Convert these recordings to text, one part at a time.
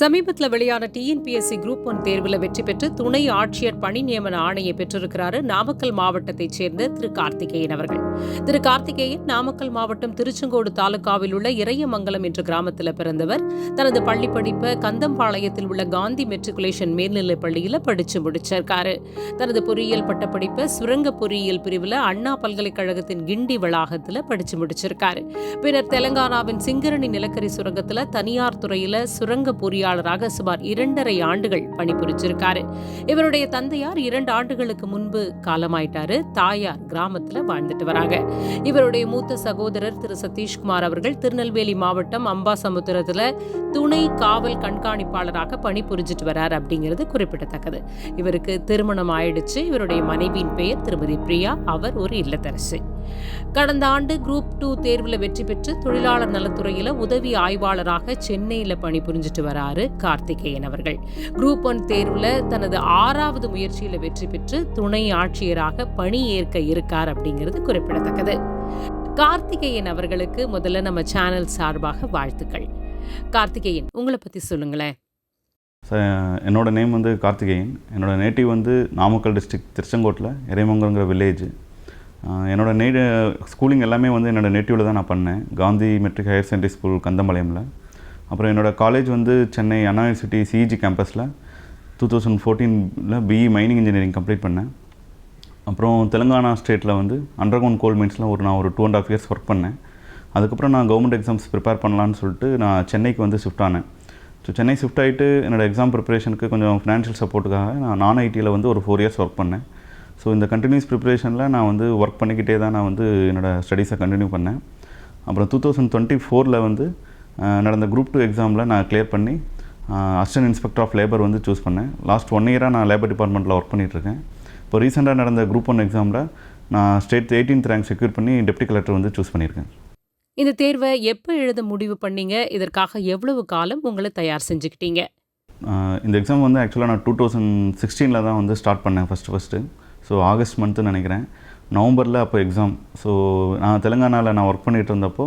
சமீபத்தில் வெளியான TNPSC group one தேர்வில் வெற்றி பெற்று துணை ஆட்சியர் பணி நியமன ஆணையை பெற்றிருக்கிறார் நாமக்கல் மாவட்டத்தைச் சேர்ந்த திரு கார்த்திகேயன் அவர்கள். திரு கார்த்திகேயன் நாமக்கல் மாவட்டம் திருச்செங்கோடு தாலுகாவில் உள்ள இறையமங்கலம் என்ற கிராமத்தில் பிறந்தவர். தனது பள்ளி படிப்பை கந்தம்பாளையத்தில் உள்ள காந்தி மெட்ரிகுலேஷன் மேல்நிலைப் பள்ளியில் படிச்சு முடிச்சிருக்காரு. தனது பொறியியல் பட்டப்படிப்பை சுரங்க பொறியியல் பிரிவில் அண்ணா பல்கலைக்கழகத்தின் கிண்டி வளாகத்தில் படித்து முடிச்சிருக்காரு. பின்னர் தெலங்கானாவின் சிங்கரணி நிலக்கரி சுரங்கத்தில் தனியார் துறையில் சுரங்க பொறியாளராக சுமார் இரண்டரை ஆண்டுகள் பணிபுரிச்சிருக்காரு இவருடைய தந்தையார் இரண்டு ஆண்டுகளுக்கு முன்பு காலமாயிட்டாரு. தாயார் கிராமத்துல வாழ்ந்துட்டு வராங்க. இவருடைய மூத்த சகோதரர் திரு சதீஷ்குமார் அவர்கள் திருநெல்வேலி மாவட்டம் அம்பாசமுத்திரத்துல துணை காவல் கண்காணிப்பாளராக பணிபுரிஞ்சிட்டு வரார் அப்படிங்கிறது குறிப்பிடத்தக்கது. இவருக்கு திருமணம் ஆயிடுச்சு. இவருடைய மனைவியின் பெயர் திருமதி பிரியா. அவர் ஒரு இல்லத்தரசி. கடந்த ஆண்டு குரூப் டூ தேர்வில் வெற்றி பெற்று தொழிலாளர் நலத்துறையில் உதவி ஆய்வாளராக சென்னையில் பணிபுரிஞ்சிட்டு வராரு கார்த்திகேயன் அவர்கள். குரூப் ஒன் தேர்வில் தனது ஆறாவது முயற்சியில் வெற்றி பெற்று துணை ஆட்சியராக பணியேற்க இருக்கார் அப்படிங்கிறது குறிப்பிடத்தக்கது. கார்த்திகேயன் அவர்களுக்கு முதல்ல நம்ம சேனல் சார்பாக வாழ்த்துக்கள். கார்த்திகேயன் உங்களை பற்றி சொல்லுங்களேன். ச- என்னோட நேம் வந்து கார்த்திகேயன். என்னோட நேட்டிவ் வந்து நாமக்கல் டிஸ்ட்ரிக்ட் திருச்செங்கோட்டில் இறைமங்கலங்கிற வில்லேஜ் என்னோடய நே ஸ்கூலிங் எல்லாமே வந்து என்னோட நேட்டிவில் தான் நான் பண்ணேன். Gandhi matric higher secondary school கந்தம்பாளையமில். அப்புறம் என்னோடய காலேஜ் வந்து சென்னை அண்ணா யூனிவர்சிட்டி சிஇஜி கேம்பஸில் டூ தௌசண்ட் ஃபோர்டீனில் பிஇ மைனிங் இன்ஜினியரிங் கம்ப்ளீட் பண்ணேன். அப்புறம் தெலுங்கானா ஸ்டேட்டில் வந்து அண்டர்கிரவுண்ட் கோல் மைன்ஸில் ஒரு நான் ஒரு two and half years work பண்ணேன். அதுக்கப்புறம் நான் கவர்மெண்ட் எக்ஸாம்ஸ் ப்ரிப்பேர் பண்ணலான்னு சொல்லிட்டு நான் சென்னைக்கு வந்து ஷிஃப்ட் ஆனேன். ஸோ சென்னை ஷிஃப்ட் ஆகிட்டு என்னோட எக்ஸாம் ப்ரிப்பரேஷனுக்கு கொஞ்சம் ஃபினான்ஷியல் சப்போர்ட்டுக்காக நான் நான் ஐடியில் வந்து ஒரு ஃபோர் இயர்ஸ் ஒர்க் பண்ணேன். ஸோ இந்த கண்டினியூஸ் ப்ரிப்பரேஷனில் நான் வந்து ஒர்க் பண்ணிக்கிட்டே தான் நான் வந்து என்னோடய ஸ்டடீஸை கண்டினியூ பண்ணேன். அப்புறம் டூ தௌசண்ட் டுவெண்ட்டி ஃபோரில் வந்து நடந்த குரூப் டூ எக்ஸாமில் நான் கிளியர் பண்ணி அசிஸ்டன்ட் இன்ஸ்பெக்டர் ஆஃப் லேபர் வந்து சூஸ் பண்ணேன். லாஸ்ட் ஒன் இயராக நான் லேபர் டிபார்ட்மெண்ட்டில் ஒர்க் பண்ணிகிட்ருக்கேன் இப்போ ரீசெண்டாக நடந்த குரூப் ஒன் எக்ஸாமில் நான் ஸ்டேட் எயிட்டீன்த் ரேங்க் செக்யூர் பண்ணி டெப்டி கலெக்டர் வந்து சூஸ் பண்ணியிருக்கேன். இந்த தேர்வை எப்போ எழுத முடிவு பண்ணீங்க? இதற்காக எவ்வளவு காலம் உங்களை தயார் செஞ்சுக்கிட்டீங்க? இந்த எக்ஸாம் வந்து ஆக்சுவலாக நான் டூ தௌசண்ட் சிக்ஸ்டீனில் தான் வந்து ஸ்டார்ட் பண்ணேன் first first so August month நினைக்கிறேன். நவம்பரில் அப்போ எக்ஸாம் ஸோ நான் தெலுங்கானாவில் நான் ஒர்க் பண்ணிகிட்டு இருந்தப்போ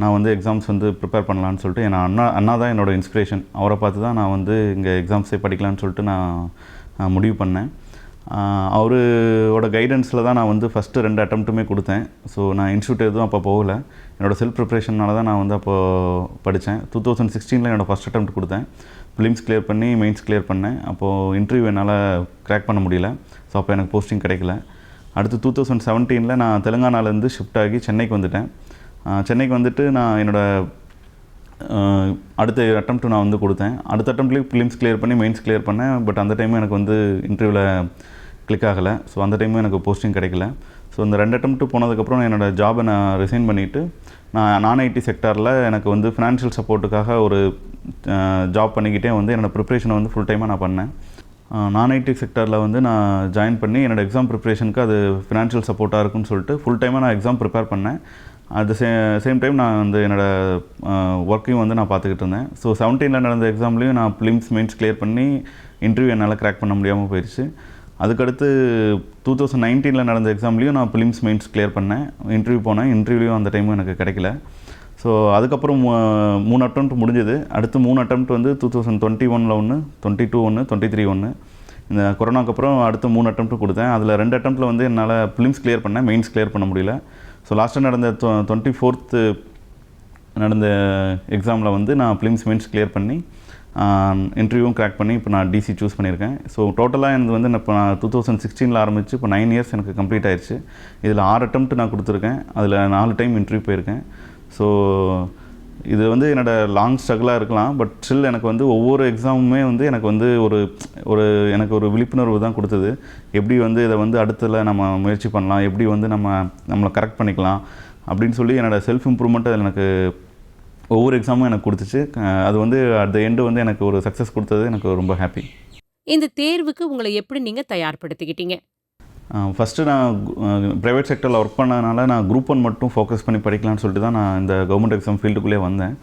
நான் வந்து எக்ஸாம்ஸ் வந்து ப்ரிப்பேர் பண்ணலான்னு சொல்லிட்டு என் அண்ணா அண்ணா தான் என்னோட இன்ஸ்பிரேஷன் அவரை பார்த்து தான் நான் வந்து இங்கே எக்ஸாம்ஸே படிக்கலான்னு சொல்லிட்டு நான் முடிவு பண்ணேன். அவரோட கைடன்ஸில் தான் நான் வந்து ஃபஸ்ட்டு ரெண்டு அட்டம்ப்ட்டுமே கொடுத்தேன். ஸோ நான் இன்ஸ்டியூட் எதுவும் அப்போ போகலை. என்னோடய செல்ஃப் ப்ரிப்ரேஷனால தான் நான் வந்து அப்போது படித்தேன். டூ தௌசண்ட் சிக்ஸ்டீனில் என்னோட ஃபஸ்ட் அட்டம் கொடுத்தேன். ஃபிலிம்ஸ் கிளியர் பண்ணி மெயின்ஸ் கிளியர் பண்ணேன். அப்போது இன்டர்வியூ என்னால் க்ராக் பண்ண முடியல. ஸோ அப்போ எனக்கு போஸ்டிங் கிடைக்கல. அடுத்து டூ தௌசண்ட் செவன்டீனில் நான் தெலுங்கானாலேருந்து ஷிஃப்ட் ஆகி சென்னைக்கு வந்துட்டேன். சென்னைக்கு வந்துட்டு நான் என்னோடய அடுத்த அட்டம்ப்ட் நான் வந்து கொடுத்தேன். அடுத்த அட்டம்ப்ட்லேயும் ஃபிலிம்ஸ் கிளியர் பண்ணி மெயின்ஸ் கிளியர் பண்ணேன். பட் அந்த டைமும் எனக்கு வந்து இன்டர்வியூவில் கிளிக் ஆகலை. ஸோ அந்த டைமும் எனக்கு போஸ்டிங் கிடைக்கல. ஸோ இந்த ரெண்டு அட்டம்ப்ட் போனதுக்கப்புறம் நான் என்னோடய ஜாபை நான் ரிசைன் பண்ணிவிட்டு நான் நான் ஐடி செக்டாரில் எனக்கு வந்து ஃபினான்ஷியல் சப்போர்ட்டுக்காக ஒரு ஜாப் பண்ணிக்கிட்டே வந்து என்னோடய ப்ரிப்ரேஷனை வந்து ஃபுல் டைமாக நான் பண்ணேன். நான் ஐடி செக்டரில் வந்து நான் ஜாயின் பண்ணி என்னோடய எக்ஸாம் ப்ரிப்ரேஷனுக்கு அது ஃபினான்ஷியல் சப்போர்ட்டாக இருக்கும்னு சொல்லிட்டு ஃபுல் டைமாக நான் எக்ஸாம் ப்ரிப்பேர் பண்ணேன். At the say same time நான் வந்து என்னோடய ஒர்க்கையும் வந்து நான் பார்த்துக்கிட்டு இருந்தேன். ஸோ செவன்டீனில் நடந்த எக்ஸாம்லேயும் நான் ஃபிலிம்ஸ் மெயின்ஸ் கிளியர் பண்ணி இன்டர்வியூ என்னால் கிராக் பண்ண முடியாமல் போயிடுச்சு அதுக்கடுத்து டூ தௌசண்ட் நைன்டீனில் நடந்த எக்ஸாம்லேயும் நான் ஃபிலிம்ஸ் மெயின்ஸ் கிளியர் பண்ணேன். இன்டர்வியூ போனேன். இன்டர்வியூ அந்த டைமும் எனக்கு கிடைக்கல. ஸோ அதுக்கப்புறம் மூணு அட்டம்ப்ட் முடிஞ்சது. அடுத்து மூணு அட்டம்ப்ட் வந்து டூ தௌசண்ட் டுவெண்ட்டி ஒனில் ஒன்று டுவெண்ட்டி டூ ஒன்று டுவெண்ட்டி த்ரீ ஒன்று இந்த கொரோனாக்கு அப்புறம் அடுத்து மூணு அட்டம்ப்ட் கொடுத்தேன். அதில் ரெண்டு அட்டம்ப்ட்டில் வந்து என்னால் ஃபிலிம்ஸ் கிளியர் பண்ணேன். மெயின்ஸ் கிளியர் பண்ண முடியல. ஸோ லாஸ்ட்டாக நடந்த டுவெண்ட்டி ஃபோர்த்து நடந்த எக்ஸாமில் வந்து நான் ஃபிலிம்ஸ் மெயின்ஸ் கிளியர் பண்ணி இன்டர்வியூவும் கிராக் பண்ணி இப்போ நான் டிசி சூஸ் பண்ணியிருக்கேன். ஸோ டோட்டலாக எனக்கு வந்து நான் இப்போ நான் டூ தௌசண்ட் சிக்ஸ்டீனில் ஆரம்பிச்சு இப்போ நைன் இயர்ஸ் எனக்கு கம்ப்ளீட் ஆயிடுச்சு இதில் ஆறு அட்டம் நான் கொடுத்துருக்கேன். அதில் நாலு டைம் இன்டர்வியூ போயிருக்கேன். ஸோ இது வந்து என்னோடய லாங் ஸ்ட்ரகிளாக இருக்கலாம் பட் ஸ்டில் எனக்கு வந்து ஒவ்வொரு எக்ஸாமுமே வந்து எனக்கு வந்து ஒரு ஒரு எனக்கு ஒரு விழிப்புணர்வு தான் கொடுத்தது. எப்படி வந்து இதை வந்து அடுத்ததில் நம்ம முயற்சி பண்ணலாம் எப்படி வந்து நம்ம நம்மளை கரெக்ட் பண்ணிக்கலாம் அப்படின்னு சொல்லி என்னோடய செல்ஃப் இம்ப்ரூவ்மெண்ட்டு அதில் எனக்கு ஒவ்வொரு எக்ஸாமும் எனக்கு கொடுத்துச்சு. அது வந்து அட் த எண்டு வந்து எனக்கு ஒரு சக்ஸஸ் கொடுத்தது எனக்கு ரொம்ப ஹாப்பி இந்த தேர்வுக்கு உங்களை எப்படி நீங்க தயார்படுத்திக்கிட்டீங்க? ஃபஸ்ட்டு நான் ப்ரைவேட் செக்டரில் ஒர்க் பண்ணதுனால நான் குரூப் ஒன் மட்டும் ஃபோக்கஸ் பண்ணி படிக்கலாம்னு சொல்லிட்டு தான் நான் இந்த கவர்மெண்ட் எக்ஸாம் ஃபீல்டுக்குள்ளே வந்தேன்.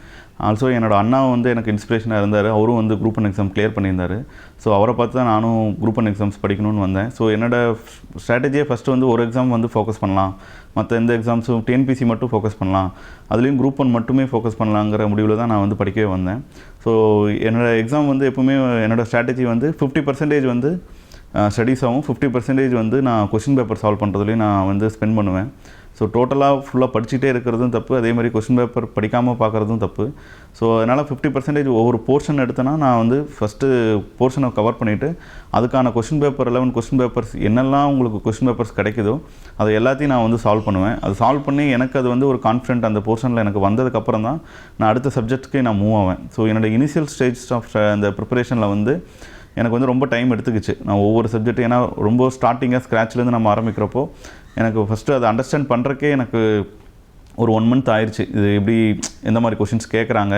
ஆல்சோ என்னோட அண்ணா வந்து எனக்கு இன்ஸ்பிரேஷனாக இருந்தார். அவரும் வந்து குரூப் ஒன் எக்ஸாம் கிளியர் பண்ணியிருந்தார். ஸோ அவரை பார்த்து தான் நானும் குரூப் ஒன் எக்ஸாம்ஸ் படிக்கணும்னு வந்தேன். ஸோ என்னோட ஸ்ட்ராட்டஜியே ஃபஸ்ட்டு வந்து ஒரு எக்ஸாம் வந்து ஃபோக்கஸ் பண்ணலாம். மற்ற எந்த எக்ஸாம்ஸும் டிஎன்பிசி மட்டும் ஃபோக்கஸ் பண்ணலாம். அதுலேயும் குரூப் ஒன் மட்டுமே ஃபோக்கஸ் பண்ணலாங்கிற முடிவில் தான் நான் வந்து படிக்கவே வந்தேன். ஸோ என்னோடய எக்ஸாம் வந்து எப்போவுமே என்னோடய ஸ்ட்ராட்டஜி வந்து ஃபிஃப்டி பர்சன்டேஜ் வந்து ஸ்டடீஸாகவும் ஃபிஃப்டி பர்சன்டேஜ் வந்து நான் கொஷின் பேப்பர் சால்வ் பண்ணுறதுலையும் நான் வந்து ஸ்பெண்ட் பண்ணுவேன். ஸோ டோட்டலாக ஃபுல்லாக படிச்சுட்டே இருக்கிறதும் தப்பு. அதே மாதிரி கொஷின் பேப்பர் படிக்காமல் பார்க்குறதும் தப்பு. ஸோ அதனால் ஃபிஃப்டி பர்சன்டேஜ் ஒவ்வொரு போர்ஷன் எடுத்தேன்னா நான் வந்து ஃபஸ்ட்டு போர்ஷனை கவர் பண்ணிவிட்டு அதுக்கான question paper eleven question papers என்னெல்லாம் உங்களுக்கு கொஷின் பேப்பர்ஸ் கிடைக்குதோ அதை எல்லாத்தையும் நான் வந்து சால்வ் பண்ணுவேன். அது சால்வ் பண்ணி எனக்கு அது வந்து ஒரு கான்ஃபிடென்ட் அந்த போர்ஷனில் எனக்கு வந்ததுக்கப்புறம் தான் நான் அடுத்த சப்ஜெக்ட்க்கு நான் மூவ் ஆவேன். ஸோ என்னோடய இனிஷியல் ஸ்டேஜ் ஆஃப் அந்த ப்ரிப்பரேஷனில் வந்து எனக்கு வந்து ரொம்ப டைம் எடுத்துக்கிச்சு. நான் ஒவ்வொரு சப்ஜெக்ட் ஏன்னா ரொம்ப ஸ்டார்டிங்காக ஸ்க்ராட்ச்லேருந்து நம்ம ஆரம்பிக்கிறப்போ எனக்கு ஃபஸ்ட்டு அதை அண்டர்ஸ்டாண்ட் பண்ணுறக்கே எனக்கு ஒரு ஒன் மந்த் ஆயிடுச்சு இது எப்படி எந்த மாதிரி கொஷின்ஸ் கேட்குறாங்க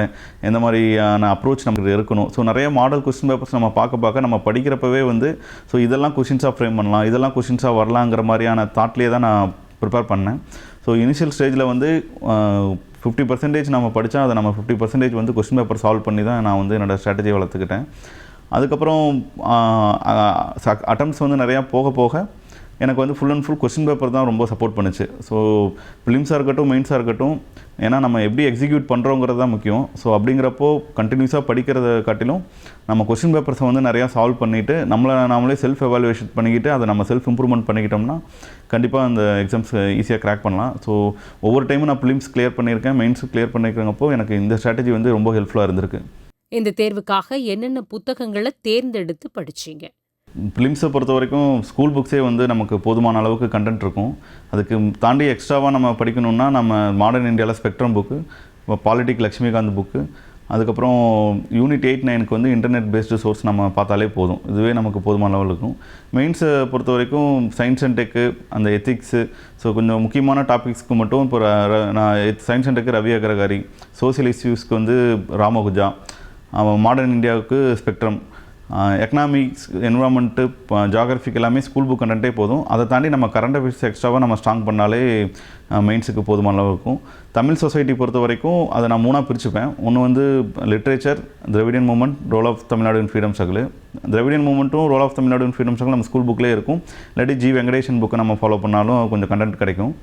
எந்த மாதிரியான அப்ரோச் நமக்கு இருக்கணும். ஸோ நிறைய மாடல் கொஸ்டின் பேப்பர்ஸ் நம்ம பார்க்க பார்க்க நம்ம படிக்கிறப்பவே வந்து ஸோ இதெல்லாம் கொஷின்ஸாக ஃப்ரேம் பண்ணலாம் இதெல்லாம் கொஷின்ஸாக வரலாங்கிற மாதிரியான தாட்லேயே தான் நான் ப்ரிப்பேர் பண்ணேன். ஸோ இனிஷியல் ஸ்டேஜில் வந்து ஃபிஃப்டி பர்சன்டேஜ் நம்ம படித்தா அதை நம்ம ஃபிஃப்டி பர்சன்டேஜ் வந்து கொஸ்டின் பேப்பர் சால்வ் பண்ணி தான் நான் வந்து என்னோடய ஸ்ட்ராட்டஜியை வளர்த்துக்கிட்டேன். அதுக்கப்புறம் அட்டம்ஸ் வந்து நிறையா போக போக எனக்கு வந்து full and full question paper தான் ரொம்ப சப்போர்ட் பண்ணுச்சு. ஸோ ஃபிலிம்ஸாக இருக்கட்டும் மெயின்ஸாக இருக்கட்டும் ஏன்னா நம்ம எப்படி எக்ஸிக்யூட் பண்ணுறோங்கிறது தான் முக்கியம். ஸோ அப்படிங்கிறப்போ கண்டினியூஸாக படிக்கிறத காட்டிலும் நம்ம கொஸ்டின் பேப்பர்ஸை வந்து நிறையா சால்வ் பண்ணிவிட்டு நம்மளை நாமளே செல்ஃப் எவாலுவேஷன் பண்ணிக்கிட்டு அதை நம்ம செல்ஃப் இம்ப்ரூவ்மெண்ட் பண்ணிக்கிட்டோம்னா கண்டிப்பாக அந்த எக்ஸாம்ஸ் ஈஸியாக கிராக் பண்ணலாம். ஸோ ஒவ்வொரு டைமும் நான் ஃபிலிம்ஸ் கிளியர் பண்ணியிருக்கேன் மெயின்ஸும் கிளியர் பண்ணியிருக்கிறப்போ எனக்கு இந்த ஸ்ட்ராட்டஜி வந்து ரொம்ப ஹெல்ப்ஃபுல்லாக இருந்திருக்கு. இந்த தேர்வுக்காக என்னென்ன புத்தகங்களை தேர்ந்தெடுத்து படிச்சீங்க? ஃபிலிம்ஸை பொறுத்த வரைக்கும் ஸ்கூல் புக்ஸே வந்து நமக்கு போதுமான அளவுக்கு கண்டென்ட் இருக்கும். அதுக்கு தாண்டி எக்ஸ்ட்ராவாக நம்ம படிக்கணும்னா நம்ம மாடர்ன் இந்தியாவில் spectrum book polity Laxmikanth book அதுக்கப்புறம் யூனிட் எயிட் நைனுக்கு வந்து இன்டர்நெட் பேஸ்டு சோர்ஸ் நம்ம பார்த்தாலே போதும். இதுவே நமக்கு போதுமான லெவல் இருக்கும். மெயின்ஸை பொறுத்த வரைக்கும் சயின்ஸ் அண்ட் டெக்கு அந்த எத்திக்ஸு ஸோ கொஞ்சம் முக்கியமான டாபிக்ஸ்க்கு மட்டும் இப்போ ர- நான் science and tech Ravi அகரகாரி social இஷ்யூஸ்க்கு வந்து ராமகுஜா மாடர்ன் இந்தியாவுக்கு ஸ்பெக்ட்ரம் எக்கனாமிக்ஸ் என்வரான்மெண்ட்டு ஜாகிரஃபிக் எல்லாமே ஸ்கூல் புக் கண்டென்ட்டே போதும். அதை தாண்டி நம்ம கரண்ட் அஃபேர்ஸ் எக்ஸ்ட்ராவாக நம்ம ஸ்ட்ராங் பண்ணாலே மெயின்ஸுக்கு போதுமான அளவு இருக்கும். தமிழ் சொசைட்டி பொறுத்த வரைக்கும் அதை நான் மூணாக பிரிச்சுப்பேன். ஒன்று வந்து literature Dravidian movement role of Tamil Nadu in freedom struggle Dravidian மூமெண்ட்டும் role of Tamil Nadu in freedom struggle நம்ம ஸ்கூல் புக்லேயே இருக்கும். இல்லாட்டி ஜி வெங்கடேஷன் புக்கை நம்ம ஃபாலோ பண்ணாலும் கொஞ்சம் கண்டென்ட் கிடைக்கும்.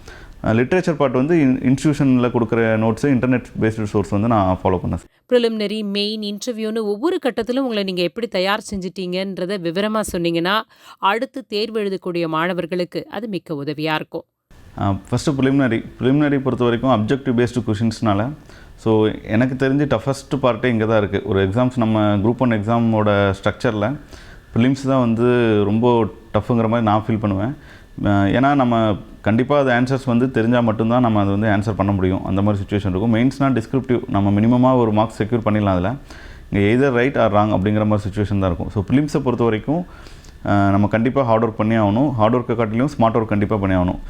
லிட்ரேச்சர் பார்ட் வந்து இன்ஸ்டியூஷனில் கொடுக்குற நோட்ஸு இன்டர்நெட் பேஸ்டு சோர்ஸ் வந்து நான் ஃபாலோ பண்ணேன் ப்ரிலிமினரி மெயின் இன்டர்வியூன்னு ஒவ்வொரு கட்டத்திலும் உங்களை நீங்கள் எப்படி தயார் செஞ்சிட்டீங்கன்றத விவரமாக சொன்னீங்கன்னா அடுத்து தேர்வு எழுதக்கூடிய மாணவர்களுக்கு அது மிக்க உதவியாக இருக்கும். ஃபஸ்ட்டு ப்ரிலிமினரி ப்ரிலிமினரி பொறுத்த வரைக்கும் அப்ஜெக்டிவ் பேஸ்டு கொஷின்ஸ்னால ஸோ எனக்கு தெரிஞ்சு டஃபஸ்ட் பார்ட்டே இங்கே தான் இருக்குது ஒரு எக்ஸாம்ஸ் நம்ம குரூப் ஒன் எக்ஸாமோட ஸ்ட்ரக்சரில் ப்ரிலிம்ஸ் தான் வந்து ரொம்ப டஃப்புங்கிற மாதிரி நான் ஃபீல் பண்ணுவேன். ஏன்னா நம்ம கண்டிப்பாக அது ஆன்சர்ஸ் வந்து தெரிஞ்சால் மட்டும்தான் நம்ம அதை வந்து ஆன்சர் பண்ண முடியும். அந்த மாதிரி சுச்சுவேஷன் இருக்கும். மெயின்ஸ்னால் டிஸ்கிரிப்டிவ் நம்ம மினிமமாக ஒரு மார்க்ஸ் செக்யூர் பண்ணிடலாம் அதில். இங்கே எதர் ரைட் ஆர் ராங் அப்படிங்கிற மாதிரி சுச்சுவேஷன் தான் இருக்கும். ஸோ ஃபிலிம்ஸை பொறுத்த வரைக்கும் நம்ம கண்டிப்பாக ஹார்ட் ஒர்க் பண்ணி ஆகணும். ஹார்ட் ஒர்க்கை காட்டிலையும் ஸ்மார்ட் ஒர்க் கண்டிப்பாக பண்ணி ஆகணும்.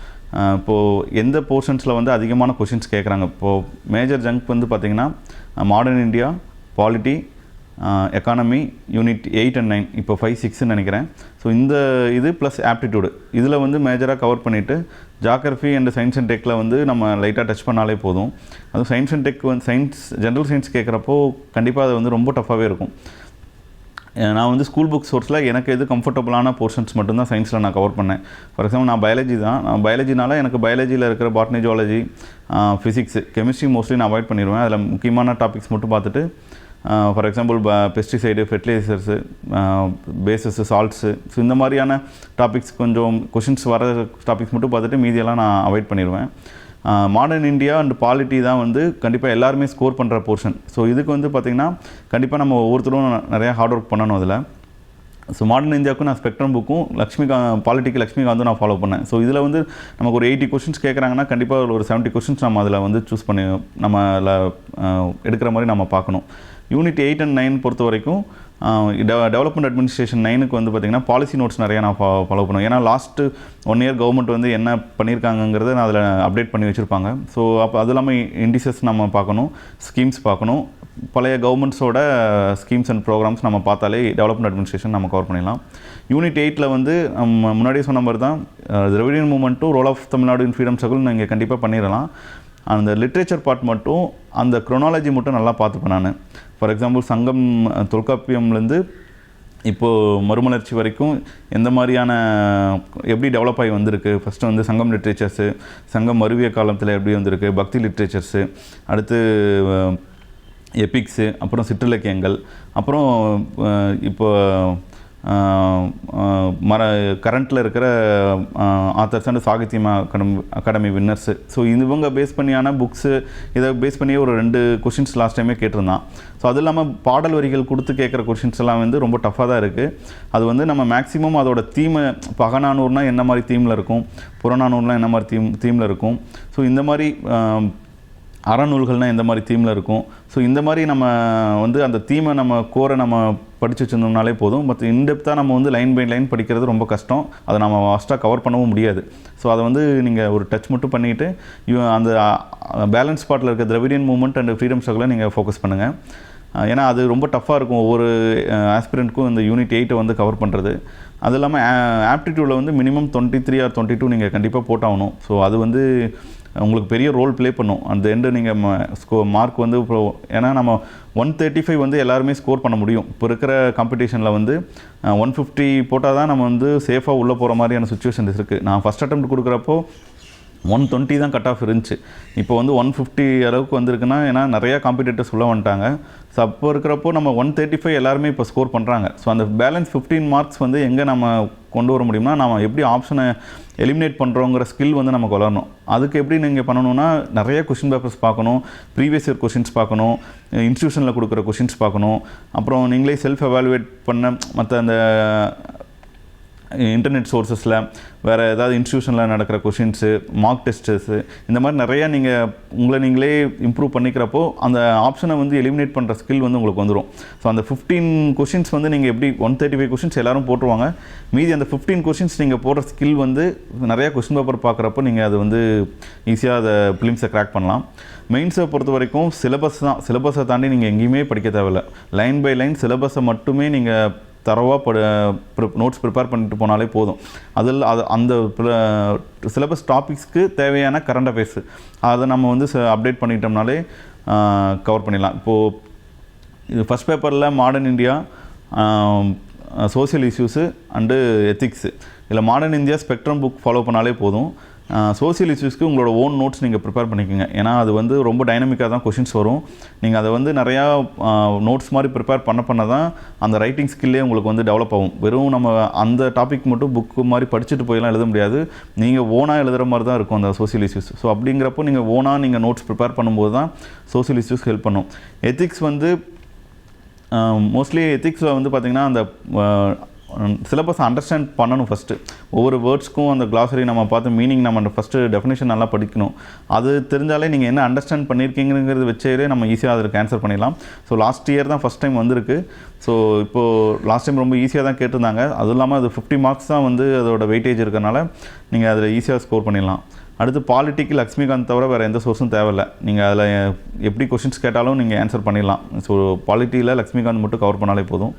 இப்போது எந்த போர்ஷன்ஸில் வந்து அதிகமான கொஷின்ஸ் கேட்குறாங்க இப்போது மேஜர் ஜங்க் வந்து பார்த்திங்கன்னா modern India polity economy unit eight and nine இப்போ ஃபைவ் சிக்ஸ்னு நினைக்கிறேன். ஸோ இந்த இது ப்ளஸ் ஆப்டிடியூடு இதில் வந்து மேஜராக கவர் பண்ணிவிட்டு ஜாகிரஃபி அண்ட் சயின்ஸ் அண்ட் டெக்கில் வந்து நம்ம லைட்டாக டச் பண்ணாலே போதும். அதுவும் சயின்ஸ் அண்ட் டெக் வந்து சயின்ஸ் ஜென்ரல் சயின்ஸ் கேட்குறப்போ கண்டிப்பாக அது வந்து ரொம்ப டஃப்பாகவே இருக்கும். நான் வந்து ஸ்கூல் புக் சோர்ஸில் எனக்கு எது கம்ஃபர்டபுளான போர்ஷன்ஸ் மட்டும்தான் சயின்ஸில் நான் கவர் பண்ணேன். ஃபார் எக்ஸாம்பிள் நான் பயாலஜி தான். நான் பயாலஜினால எனக்கு பயாலஜியில் இருக்கிற botany zoology physics chemistry mostly நான் அவாய்ட் பண்ணிடுவேன் அதில் முக்கியமான டாபிக்ஸ் மட்டும் பார்த்துட்டு for example pesticide fertilisers bases salts so இந்த மாதிரியான டாபிக்ஸ் கொஞ்சம் கொஷின்ஸ் வர டாபிக்ஸ் மட்டும் பார்த்துட்டு மீதியெல்லாம் நான் அவாய்ட் பண்ணிடுவேன். மாடர்ன் இந்தியா அண்ட் பாலிட்டி தான் வந்து கண்டிப்பாக எல்லாருமே ஸ்கோர் பண்ணுற போர்ஷன் ஸோ இதுக்கு வந்து பார்த்திங்கன்னா கண்டிப்பாக நம்ம ஒவ்வொருத்தரும் நிறையா ஹார்ட் ஒர்க் பண்ணணும் அதில். ஸோ மாடர்ன் இந்தியாவுக்கும் நான் ஸ்பெக்ட்ரம் புக்கும் லக்ஷ்மிகா பாலிட்டிக்கு லக்ஷ்மிகாந்தும் நான் ஃபாலோ பண்ணேன். ஸோ இதில் வந்து நமக்கு ஒரு எயிட்டி கொஷின்ஸ் கேட்குறாங்கன்னா கண்டிப்பாக ஒரு செவன்ட்டி கொஷின்ஸ் நம்ம அதில் வந்து சூஸ் பண்ணி நம்ம அதில் எடுக்கிற மாதிரி நம்ம பார்க்கணும். யூனிட் எயிட் அண்ட் நைன் பொறுத்த வரைக்கும் டெவலப்மெண்ட் அட்மினிஸ்ட்ரேஷன் நைனுக்கு வந்து பார்த்திங்கன்னா பாலிசி நோட்ஸ் நிறையா நான் ஃபாலோ பண்ணுவேன் ஏன்னா லாஸ்ட்டு ஒன் இயர் கவர்மெண்ட் வந்து என்ன பண்ணியிருக்காங்கங்கிறத நான் அதில் அப்டேட் பண்ணி வச்சுருப்பாங்க. ஸோ அப்போ அது இல்லாமல் இண்டிசஸ் நம்ம பார்க்கணும் ஸ்கீம்ஸ் பார்க்கணும். பழைய கவர்மெண்ட்ஸோட ஸ்கீம்ஸ் அண்ட் ப்ரோக்ராம்ஸ் நம்ம பார்த்தாலே டெவலப்மெண்ட் அட்மினிஸ்ட்ரேஷன் நம்ம கவர் பண்ணிடலாம். யூனிட் எயிட்டில் வந்து நம்ம முன்னாடியே சொன்ன மாதிரி தான் Dravidian மூமெண்ட்டும் role of Tamil Nadu in freedom struggle நீங்கள் கண்டிப்பாக பண்ணிடலாம். அந்த லிட்ரேச்சர் பார்ட் மட்டும் அந்த க்ரொனாலஜி மட்டும் நல்லா பார்த்துப்பேன் நான். ஃபார் எக்ஸாம்பிள் சங்கம் தொல்காப்பியம்லேருந்து இப்போது மறுமலர்ச்சி வரைக்கும் எந்த மாதிரியான எப்படி டெவலப் ஆகி வந்திருக்கு? ஃபஸ்ட்டு வந்து சங்கம் லிட்ரேச்சர்ஸு சங்கம் மருவிய காலத்தில் எப்படி வந்திருக்கு? பக்தி லிட்ரேச்சர்ஸு அடுத்து எபிக்ஸு அப்புறம் சிற்றிலக்கியங்கள் அப்புறம் இப்போ மர கரண்ட்டில் இருக்கிற authors and Sahitya Akademi Akademi winners so இவங்க பேஸ் பண்ணியான புக்ஸு இதை பேஸ் பண்ணியே ஒரு ரெண்டு கொஷின்ஸ் லாஸ்ட் டைமே கேட்டிருந்தான். ஸோ அது இல்லாமல் பாடல் வரிகள் கொடுத்து கேட்குற கொஷின்ஸ் எல்லாம் வந்து ரொம்ப டஃப்பாக தான் இருக்குது அது வந்து நம்ம மேக்ஸிமம் அதோட தீமை பகனானூர்னால் என்ன மாதிரி தீமில் இருக்கும்? புறநானூர்லாம் என்ன மாதிரி தீம் தீமில் இருக்கும்? ஸோ இந்த மாதிரி அறநூல்கள்னால் எந்த மாதிரி தீமில் இருக்கும். ஸோ இந்த மாதிரி நம்ம வந்து அந்த தீமை நம்ம கோரை நம்ம படித்து வச்சுருந்தோம்னாலே போதும். பட் இன்டெப்த்தாக நம்ம வந்து லைன் பை லைன் படிக்கிறது ரொம்ப கஷ்டம். அதை நம்ம வாஸ்ட்டாக கவர் பண்ணவும் முடியாது. ஸோ அதை வந்து நீங்கள் ஒரு டச் மட்டும் பண்ணிவிட்டு அந்த பேலன்ஸ் பாட்டில் இருக்க திரவிடியன் மூமெண்ட் அண்ட் ஃப்ரீடம் ஸ்ட்ரகிளை நீங்கள் ஃபோக்கஸ் பண்ணுங்கள் ஏன்னா அது ரொம்ப டஃப்பாக இருக்கும். ஒவ்வொரு ஆஸ்பிரண்ட்க்கும் இந்த யூனிட் எயிட்டை வந்து கவர் பண்ணுறது அது இல்லாமல் ஆப்டிடியூடில் வந்து minimum twenty three or twenty two நீங்கள் கண்டிப்பாக போட்டாகணும். ஸோ அது வந்து உங்களுக்கு பெரிய ரோல் ப்ளே பண்ணும். அந்த எண்டு நீங்கள் ஸ்கோ மார்க் வந்து இப்போ ஏன்னா நம்ம ஒன் தேர்ட்டி ஃபைவ் வந்து எல்லாருமே ஸ்கோர் பண்ண முடியும். இப்போ இருக்கிற காம்படிஷனில் வந்து ஒன் ஃபிஃப்டி போட்டால் தான் நம்ம வந்து சேஃபாக உள்ளே போகிற மாதிரியான சுச்சுவேஷன்ஸ் இருக்குது நான் ஃபஸ்ட் அட்டம் கொடுக்குறப்போ ஒன் டுவெண்ட்டி தான் கட் ஆஃப் இருந்துச்சு. இப்போ வந்து ஒன் ஃபிஃப்டி அளவுக்கு வந்திருக்குன்னா ஏன்னா நிறையா காம்படிட்டர்ஸ் உள்ள வந்துட்டாங்க. ஸோ அப்போ இருக்கிறப்போ நம்ம ஒன் தேர்ட்டி ஃபைவ் எல்லாருமே இப்போ ஸ்கோர் பண்ணுறாங்க ஸோ அந்த பேலன்ஸ் ஃபிஃப்டீன் மார்க்ஸ் வந்து எங்கே நம்ம கொண்டு வர முடியும்னா நம்ம எப்படி ஆப்ஷனை எலிமினேட் பண்ணுறோங்கிற ஸ்கில் வந்து நமக்கு வளரணும். அதுக்கு எப்படி நீங்கள் பண்ணணும்னா நிறைய கொஷின் பேப்பர்ஸ் பார்க்கணும் ப்ரீவியஸ் இயர் கொஷின்ஸ் பார்க்கணும் இன்ஸ்டியூஷனில் கொடுக்குற கொஷின்ஸ் பார்க்கணும். அப்புறம் நீங்களே செல்ஃப் எவாலுவேட் பண்ண மற்ற அந்த இன்டர்நெட் சோர்ஸஸில் வேறு ஏதாவது இன்ஸ்டியூஷனில் நடக்கிற கொஷின்ஸு மார்க் டெஸ்டர்ஸு இந்த மாதிரி நிறையா நீங்கள் உங்களை நீங்களே இம்ப்ரூவ் பண்ணிக்கிறப்போ அந்த ஆப்ஷனை வந்து எலிமினேட் பண்ணுற ஸ்கில் வந்து உங்களுக்கு வந்துடும் ஸோ அந்த ஃபிஃப்டீன் கொஷின்ஸ் வந்து நீங்கள் எப்படி ஒன் தேர்ட்டி ஃபைவ் கொஷின்ஸ் எல்லோரும் போட்டுருவாங்க. மீதி அந்த ஃபிஃப்டீன் கொஷின்ஸ் நீங்கள் போடுற ஸ்கில் வந்து நிறையா கொஷின் பேப்பர் பார்க்குறப்போ நீங்கள் அது வந்து ஈஸியாக அதை ஃபிலிம்ஸை க்ராக் பண்ணலாம். மெயின்ஸை பொறுத்த வரைக்கும் சிலபஸ் தான். சிலபஸை தாண்டி நீங்கள் எங்கேயுமே படிக்க தேவையில்ல. லைன் பை லைன் சிலபஸை மட்டுமே நீங்கள் தரவாக படு நோட்ஸ் ப்ரிப்பேர் பண்ணிட்டு போனாலே போதும். அதில் அது அந்த சிலபஸ் டாபிக்ஸ்க்கு தேவையான கரண்ட் அஃபேர்ஸ் அதை நம்ம வந்து அப்டேட் பண்ணிட்டோம்னாலே கவர் பண்ணிடலாம். இப்போது இது ஃபஸ்ட் பேப்பரில் modern India social issues and ethics இதில் modern India spectrum book follow பண்ணாலே போதும். சோஷியல் இஷ்யூஸ்க்கு உங்களோட ஓன் நோட்ஸ் நீங்கள் ப்ரிப்பேர் பண்ணிக்கோங்க. ஏன்னா அது வந்து ரொம்ப டைனமிக்காக தான் கொஷின்ஸ் வரும். நீங்கள் அதை வந்து நிறையா நோட்ஸ் மாதிரி ப்ரிப்பேர் பண்ண பண்ண தான் அந்த ரைட்டிங் ஸ்கில்லே உங்களுக்கு வந்து டெவலப் ஆகும். வெறும் நம்ம அந்த டாபிக் மட்டும் புக்கு மாதிரி படிச்சுட்டு போயெல்லாம் எழுத முடியாது. நீங்கள் ஓனாக எழுதுகிற மாதிரி தான் இருக்கும் அந்த சோஷியல் இஷ்யூஸ் ஸோ அப்படிங்கிறப்போ நீங்கள் ஓனாக நீங்கள் நோட்ஸ் ப்ரிப்பேர் பண்ணும்போது தான் சோஷியல் இஷ்யூஸ் ஹெல்ப் பண்ணும். எத்திக்ஸ் வந்து மோஸ்ட்லி எத்திக்ஸில் வந்து பார்த்திங்கன்னா அந்த சிலபஸ் அண்டர்ஸ்டாண்ட் பண்ணணும் ஃபஸ்ட்டு ஒவ்வொரு வேர்ட்ஸ்க்கும் அந்த கிளாசரி நம்ம பார்த்து மீனிங் நம்ம ஃபஸ்ட்டு டெஃபினேஷன் நல்லா படிக்கணும். அது தெரிஞ்சாலே நீங்கள் என்ன அண்டர்ஸ்டாண்ட் பண்ணியிருக்கீங்கிறது வச்சே நம்ம ஈஸியாக அதற்கு ஆன்சர் பண்ணிடலாம். ஸோ லாஸ்ட் இயர் தான் ஃபஸ்ட் டைம் வந்திருக்கு. ஸோ இப்போது லாஸ்ட் டைம் ரொம்ப ஈஸியாக தான் கேட்டிருந்தாங்க. அதுவும் இல்லாமல் அது ஃபிஃப்டி மார்க்ஸ் தான் வந்து அதோட வெயிட்டேஜ் இருக்கறனால நீங்கள் அதில் ஈஸியாக ஸ்கோர் பண்ணிடலாம். அடுத்து பாலிட்டிக்கு லக்ஷ்மிகாந்த் தவிர வேறு எந்த சோர்ஸும் தேவையில்லை. நீங்கள் அதில் எப்படி கொஷின்ஸ் கேட்டாலும் நீங்கள் ஆன்சர் பண்ணிடலாம். ஸோ பாலிட்டியில் லக்ஷ்மிகாந்த் மட்டும் கவர் பண்ணாலே போதும்.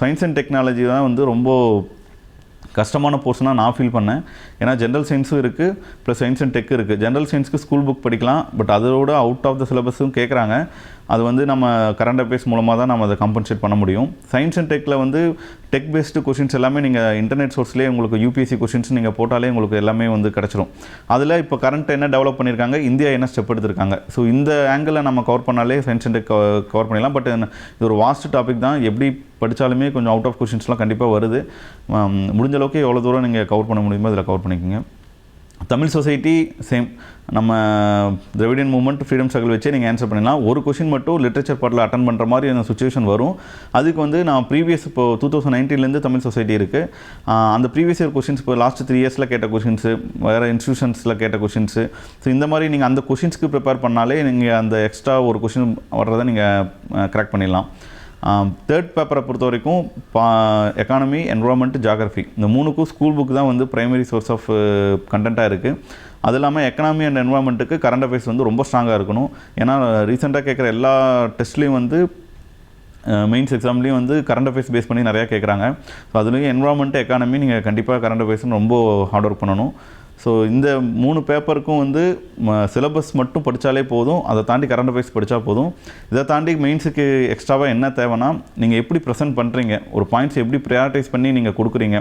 சயின்ஸ் அண்ட் டெக்னாலஜி தான் வந்து ரொம்ப கஷ்டமான போர்ஷனாக நான் ஃபீல் பண்ணேன். ஏன்னா ஜென்ரல் சயின்ஸும் இருக்குது ப்ளஸ் சயின்ஸ் அண்ட் டெக் இருக்குது ஜென்ரல் சயின்ஸ்க்கு ஸ்கூல் புக் படிக்கலாம் பட் அதோட அவுட் ஆஃப் த சிலபஸும் கேட்குறாங்க அது வந்து நம்ம கரண்ட் அஃபேர்ஸ் மூலமாக தான் நம்ம அதை காம்பன்சேட் பண்ண முடியும். சயின்ஸ் அண்ட் டெக்கில் வந்து டெக் பேஸ்டு கொஷின்ஸ் எல்லாமே நீங்கள் இன்டர்நெட் சோர்ஸ்லேயே உங்களுக்கு யூபிஎஸ்சி கொஷின்ஸ் நீங்கள் போட்டாலே உங்களுக்கு எல்லாமே வந்து கிடச்சிரும். அதில் இப்போ கரண்ட் என்ன டெவலப் பண்ணியிருக்காங்க இந்தியா என்ன ஸ்டெப் எடுத்திருக்காங்க. ஸோ இந்த ஆங்கிளில் நம்ம கவர் பண்ணாலே சயின்ஸ் அண்ட் டெக் கவர் பண்ணிடலாம். பட் இது ஒரு வாஸ்ட் டாபிக் தான். எப்படி படித்தாலுமே கொஞ்சம் அவுட் ஆஃப் கொஷின்ஸ்லாம் கண்டிப்பாக வருது. முடிஞ்ச அளவுக்கு எவ்வளோ தூரம் நீங்கள் கவர் பண்ண முடியுமோ அதில் கவர் பண்ணிக்கோங்க. தமிழ் சொசைட்டி சேம் நம்ம திராவிடியன் மூமெண்ட் ஃப்ரீடம் ஸ்ட்ரகிள் வச்சே நீங்கள் ஆன்சர் பண்ணிடலாம். ஒரு கொஷின் மட்டும் லிட்ரேச்சர் பாட்டில் அட்டன் பண்ணுற மாதிரி அந்த சுச்சுவேஷன் வரும். அதுக்கு வந்து நான் ப்ரீவியஸ் இப்போ டூ தௌசண்ட் நைன்டீன்லேருந்து தமிழ் சொசைட்டி இருக்குது அந்த ப்ரீவியஸ் இயர் கொஷின்ஸ் இப்போ லாஸ்ட் த்ரீ இயர்ஸில் கேட்ட கொஷின்ஸு வேறு இன்ஸ்டியூஷன்ஸில் கேட்ட கொஷின்ஸு ஸோ இந்த மாதிரி நீங்கள் அந்த கொஷின்ஸ்க்கு ப்ரிப்பேர் பண்ணாலே நீங்கள் அந்த எக்ஸ்ட்ரா ஒரு கொஷின் வர்றதை நீங்கள் க்ராக் பண்ணிடலாம். தேர்ட் பேப்பரை பொறுத்த வரைக்கும் பா எக்கானமி என்வரான்மெண்ட் ஜாகிரஃபி இந்த மூணுக்கும் ஸ்கூல் புக் தான் வந்து ப்ரைமரி சோர்ஸ் ஆஃப் கண்டென்ட்டாக இருக்குது அது இல்லாமல் எக்கனாமி அண்ட் என்வரான்மெண்ட்டுக்கு கரண்ட் அஃபேர்ஸ் வந்து ரொம்ப ஸ்ட்ராங்காக இருக்கணும். ஏன்னா ரீசெண்டாக கேட்குற எல்லா டெஸ்ட்லேயும் வந்து மெயின்ஸ் எக்ஸாம்லேயும் வந்து கரண்ட் அஃபேர்ஸ் பேஸ் பண்ணி நிறையா கேட்குறாங்க. ஸோ அதுலேயும் என்வரான்மெண்ட் எக்கானமி நீங்கள் கண்டிப்பாக கரண்ட் அஃபேர்ஸ்னு ரொம்ப ஹார்ட் ஒர்க் பண்ணணும். ஸோ இந்த மூணு பேப்பருக்கும் வந்து சிலபஸ் மட்டும் படித்தாலே போதும். அதை தாண்டி கரண்ட் அஃபேர்ஸ் படித்தா போதும். இதை தாண்டி மெயின்ஸுக்கு எக்ஸ்ட்ராவாக என்ன தேவைன்னா நீங்கள் எப்படி ப்ரெசென்ட் பண்ணுறீங்க ஒரு பாயிண்ட்ஸ் எப்படி ப்ரையாரிட்டைஸ் பண்ணி நீங்கள் கொடுக்குறீங்க?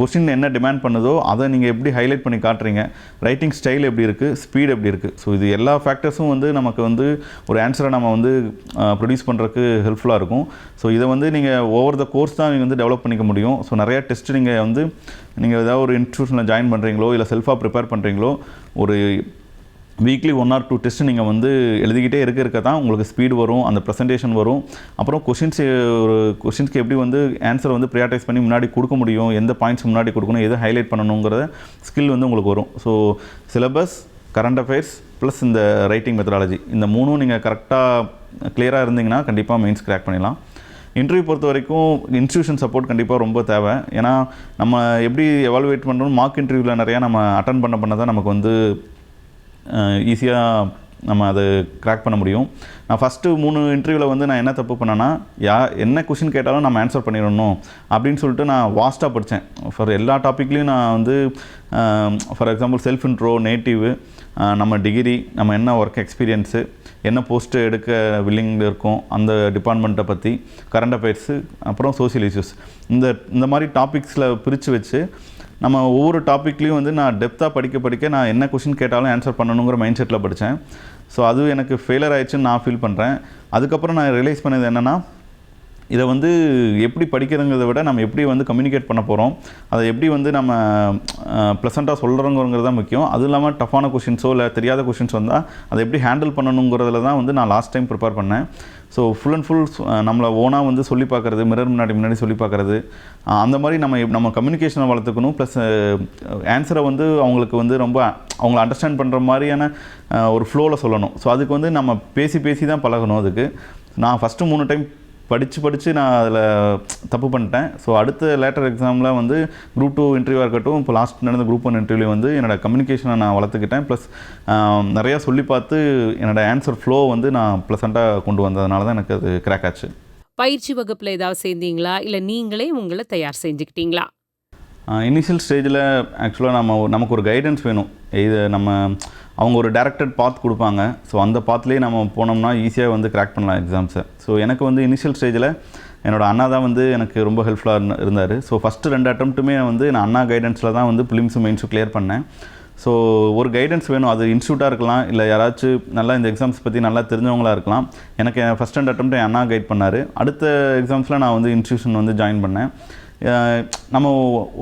கொஸ்டின் என்ன டிமாண்ட் பண்ணுதோ அதை நீங்கள் எப்படி ஹைலைட் பண்ணி காட்டுறீங்க? ரைட்டிங் ஸ்டைல் எப்படி இருக்குது ஸ்பீட் எப்படி இருக்குது ஸோ இது எல்லா ஃபேக்டர்ஸும் வந்து நமக்கு வந்து ஒரு ஆன்சரை நம்ம வந்து ப்ரொடியூஸ் பண்ணுறதுக்கு ஹெல்ப்ஃபுல்லாக இருக்கும். ஸோ இதை வந்து நீங்கள் ஓவர் த கோர்ஸ் தான் நீங்கள் வந்து டெவலப் பண்ணிக்க முடியும். ஸோ நிறையா டெஸ்ட் நீங்கள் வந்து நீங்கள் ஏதாவது ஒரு இன்ஸ்டியூஷனில் ஜாயின் பண்ணுறீங்களோ இல்லை செல்ஃபாக ப்ரிப்பேர் பண்ணுறீங்களோ ஒரு weekly one or two test நீங்கள் வந்து எழுதிக்கிட்டே இருக்க இருக்க தான் உங்களுக்கு ஸ்பீடு வரும் அந்த ப்ரெசன்டேஷன் வரும். அப்புறம் கொஷின்ஸ் ஒரு கொஷின்ஸ்க்கு எப்படி வந்து ஆன்சர் வந்து ப்ரியாட்டைஸ் பண்ணி முன்னாடி கொடுக்க முடியும் எந்த பாயிண்ட்ஸ் முன்னாடி கொடுக்கணும் எதை ஹைலைட் பண்ணணுங்கிறத ஸ்கில் வந்து உங்களுக்கு வரும். So syllabus current affairs plus இந்த ரைட்டிங் மெத்தடாலஜி இந்த மூணும் நீங்கள் கரெக்டாக கிளியராக இருந்தீங்கன்னா கண்டிப்பாக மெயின்ஸ் கிராக் பண்ணிடலாம். இன்டர்வியூ பொறுத்த வரைக்கும் இன்ஸ்டியூஷன் சப்போர்ட் கண்டிப்பாக ரொம்ப தேவை. ஏன்னா நம்ம எப்படி எவால்வேட் பண்ணுறோம் மார்க் இன்டர்வியூவில் நிறையா நம்ம அட்டன் பண்ண பண்ண தான் நமக்கு வந்து ஈஸியாக நம்ம அதை க்ராக் பண்ண முடியும். நான் ஃபஸ்ட்டு மூணு இன்டர்வியூவில் வந்து நான் என்ன தப்பு பண்ணேன்னா யா என்ன கொஷின் கேட்டாலும் நம்ம ஆன்சர் பண்ணிடணும் அப்படின்னு சொல்லிட்டு நான் வாஸ்ட்டாக படித்தேன் ஃபார் எல்லா டாப்பிக்லேயும் நான் வந்து for example self intro native நம்ம டிகிரி நம்ம என்ன ஒர்க் எக்ஸ்பீரியன்ஸு என்ன போஸ்ட்டு எடுக்க வில்லிங் இருக்கும் அந்த டிபார்ட்மெண்ட்டை பற்றி கரண்ட் அஃபேர்ஸு அப்புறம் சோஷியல் இஷ்யூஸ் இந்த இந்த மாதிரி டாபிக்ஸில் பிரித்து வச்சு நம்ம ஒவ்வொரு டாப்பிக்லேயும் வந்து நான் டெப்த்தாக படிக்க படிக்க நான் என்ன கொஷின் கேட்டாலும் ஆன்சர் பண்ணணுங்கிற மைண்ட் செட்டில் படித்தேன் ஸோ அது எனக்கு ஃபெயிலர் ஆயிடுச்சுன்னு நான் ஃபீல் பண்ணுறேன் அதுக்கப்புறம் நான் ரியலைஸ் பண்ணது என்னென்னா இதை வந்து எப்படி படிக்கிறதுங்கிறத விட நம்ம எப்படி வந்து கம்யூனிகேட் பண்ண போகிறோம் அதை எப்படி வந்து நம்ம ப்ளசண்ட்டாக சொல்கிறோங்கிறது தான் முக்கியம். அதுவும் இல்லாமல் டஃப்பான கொஷின்ஸோ இல்லை தெரியாத கொஷின்ஸ் வந்தால் அதை எப்படி ஹேண்டில் பண்ணணுங்கிறதுல தான் வந்து நான் லாஸ்ட் டைம் ப்ரிப்பேர் பண்ணேன். ஸோ ஃபுல் அண்ட் ஃபுல் நம்மளை ஓனாக வந்து சொல்லி பார்க்குறது மிரர் முன்னாடி முன்னாடி சொல்லி பார்க்குறது அந்த மாதிரி நம்ம எப்- நம்ம கம்யூனிகேஷனை வளர்த்துக்கணும். ப்ளஸ் ஆன்சரை வந்து அவங்களுக்கு வந்து ரொம்ப அவங்கள அண்டர்ஸ்டாண்ட் பண்ணுற மாதிரியான ஒரு ஃப்ளோவில் சொல்லணும். ஸோ அதுக்கு வந்து நம்ம பேசி பேசி தான் பழகணும் அதுக்கு. நான் ஃபஸ்ட்டு மூணு டைம் படித்து படித்து நான் அதில் தப்பு பண்ணிட்டேன். ஸோ அடுத்த லேட்டர் எக்ஸாமில் வந்து குரூப் டூ இன்டர்வியூவாக இருக்கட்டும் இப்போ லாஸ்ட் நடந்த குரூப் ஒன் இன்டர்வியூ வந்து என்னோட கம்யூனிகேஷனை நான் வளர்த்துக்கிட்டேன். ப்ளஸ் நிறையா சொல்லி பார்த்து என்னோட ஆன்சர் ஃப்ளோ வந்து நான் ப்ளசண்ட்டாக கொண்டு வந்ததுனால தான் எனக்கு அது கிராக் ஆச்சு. பயிற்சி வகுப்புல ஏதாவது சேர்ந்தீங்களா? இல்ல நீங்களே உங்களை தயார் செஞ்சுக்கிட்டீங்களா? இனிஷியல் ஸ்டேஜில் ஆக்சுவலாக நம்ம நமக்கு ஒரு கைடன்ஸ் வேணும். இது நம்ம அவங்க ஒரு டேரக்டட் பாத் கொடுப்பாங்க. ஸோ அந்த பாத்லேயே நம்ம போனோம்னா ஈஸியாக வந்து கிராக் பண்ணலாம் எக்ஸாம்ஸை ஸோ எனக்கு வந்து இனிஷியல் ஸ்டேஜில் என்னோடய அண்ணா தான் வந்து எனக்கு ரொம்ப ஹெல்ப்ஃபுல்லாக இருந்தார். ஸோ ஃபஸ்ட்டு ரெண்டு அட்டம்ப்ட்டுமே வந்து நான் அண்ணா கைடன்ஸில் தான் வந்து பிலிம்ஸும் மெயின்ஸும் கிளியர் பண்ணேன். ஸோ ஒரு கைடன்ஸ் வேணும். அது இன்ஸ்டியூட்டாக இருக்கலாம். இல்லை யாராச்சும் நல்லா இந்த எக்ஸாம்ஸ் பற்றி நல்லா தெரிஞ்சவங்களாக இருக்கலாம். எனக்கு என் ஃபஸ்ட் அண்ட் அட்டம் என் அண்ணா கைட் பண்ணார். அடுத்த எக்ஸாம்ஸில் நான் வந்து இன்ஸ்டியூஷன் வந்து ஜாயின் பண்ணேன். நம்ம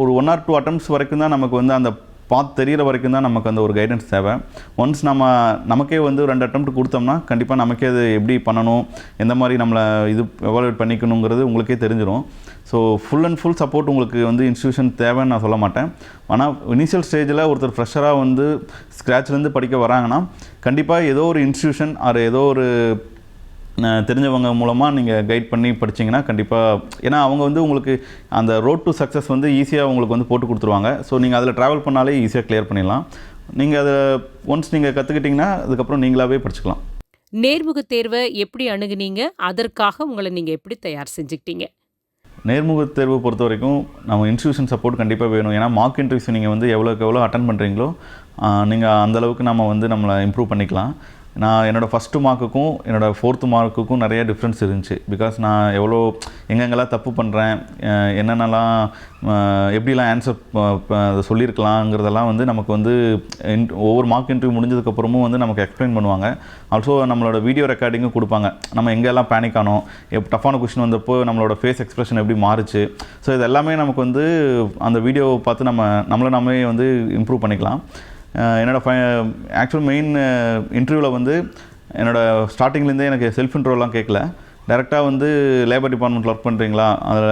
ஒரு ஒன் ஆர் டூ அட்டம்ஸ் வரைக்கும் தான் நமக்கு வந்து அந்த பார்த்து தெரியிற வரைக்கும் தான் நமக்கு அந்த ஒரு கைடன்ஸ் தேவை. ஒன்ஸ் நம்ம நமக்கே வந்து ரெண்டு அட்டம் கொடுத்தோம்னா கண்டிப்பாக நமக்கே அது எப்படி பண்ணணும் எந்த மாதிரி நம்மளை இது எவாலுவேட் பண்ணிக்கணுங்கிறது உங்களுக்கே தெரிஞ்சிடும் so full and full support உங்களுக்கு வந்து இன்ஸ்டியூஷன் தேவைன்னு நான் சொல்ல மாட்டேன். ஆனால் இனிஷியல் ஸ்டேஜில் ஒருத்தர் ஃப்ரெஷராக வந்து ஸ்க்ராட்ச்லேருந்து படிக்க வராங்கன்னா கண்டிப்பாக ஏதோ ஒரு இன்ஸ்டியூஷன் ஆர் ஏதோ ஒரு தெரிஞ்சவங்க மூலமாக நீங்கள் கைட் பண்ணி படிச்சீங்கன்னா கண்டிப்பாக ஏன்னா அவங்க வந்து உங்களுக்கு அந்த ரோட் டு சக்ஸஸ் வந்து ஈஸியாக உங்களுக்கு வந்து போட்டு கொடுத்துருவாங்க. ஸோ நீங்கள் அதில் ட்ராவல் பண்ணாலே ஈஸியாக கிளியர் பண்ணிடலாம். நீங்கள் அதை ஒன்ஸ் நீங்கள் கற்றுக்கிட்டிங்கன்னா அதுக்கப்புறம் நீங்களாவே படிச்சுக்கலாம். நேர்முக தேர்வை எப்படி அணுகுனீங்க? அதற்காக உங்களை நீங்க எப்படி தயார் செஞ்சுக்கிட்டீங்க? நேர்முகத் தேர்வு பொறுத்த வரைக்கும் நம்ம இன்ஸ்டியூஷன் சப்போர்ட் கண்டிப்பாக வேணும். ஏன்னா மார்க் இன்டர்வியூஸ் நீங்கள் வந்து எவ்வளோக்கு எவ்வளோ அட்டன் பண்ணுறீங்களோ நீங்கள் அந்தளவுக்கு நம்ம வந்து நம்மளை இம்ப்ரூவ் பண்ணிக்கலாம். நான் என்னோடய ஃபஸ்ட்டு மார்க்குக்கும் என்னோடய ஃபோர்த்து மார்க்குக்கும் நிறைய டிஃப்ரென்ஸ் இருந்துச்சு. பிகாஸ் நான் எவ்வளோ எங்கெங்கெல்லாம் தப்பு பண்ணுறேன் என்னென்னலாம் எப்படிலாம் ஆன்சர் சொல்லியிருக்கலாங்கிறதெல்லாம் வந்து நமக்கு வந்து இன் ஒவ்வொரு மார்க் இன்டர்வியூ முடிஞ்சதுக்கப்புறமும் வந்து நமக்கு எக்ஸ்பிளைன் பண்ணுவாங்க. ஆல்சோ நம்மளோட வீடியோ ரெக்கார்டிங்கும் கொடுப்பாங்க. நம்ம எங்கெல்லாம் பேனிக் ஆனோம் எப் டஃப்பான கொஷின் வந்தப்போ நம்மளோட ஃபேஸ் எக்ஸ்பிரஷன் எப்படி மாறுச்சு. ஸோ இது எல்லாமே நமக்கு வந்து அந்த வீடியோவை பார்த்து நம்ம நம்மளை நாமே வந்து இம்ப்ரூவ் பண்ணிக்கலாம். என்னோடய என்னோட ஃபை ஆக்சுவல் மெயின் இன்டர்வியூவில் வந்து என்னோடய ஸ்டார்டிங்லேருந்தே எனக்கு செல்ஃப் இன்ட்ரோலாம் கேட்கல டேரெக்டாக வந்து லேபர் டிபார்ட்மெண்ட்டில் ஒர்க் பண்ணுறீங்களா அதில்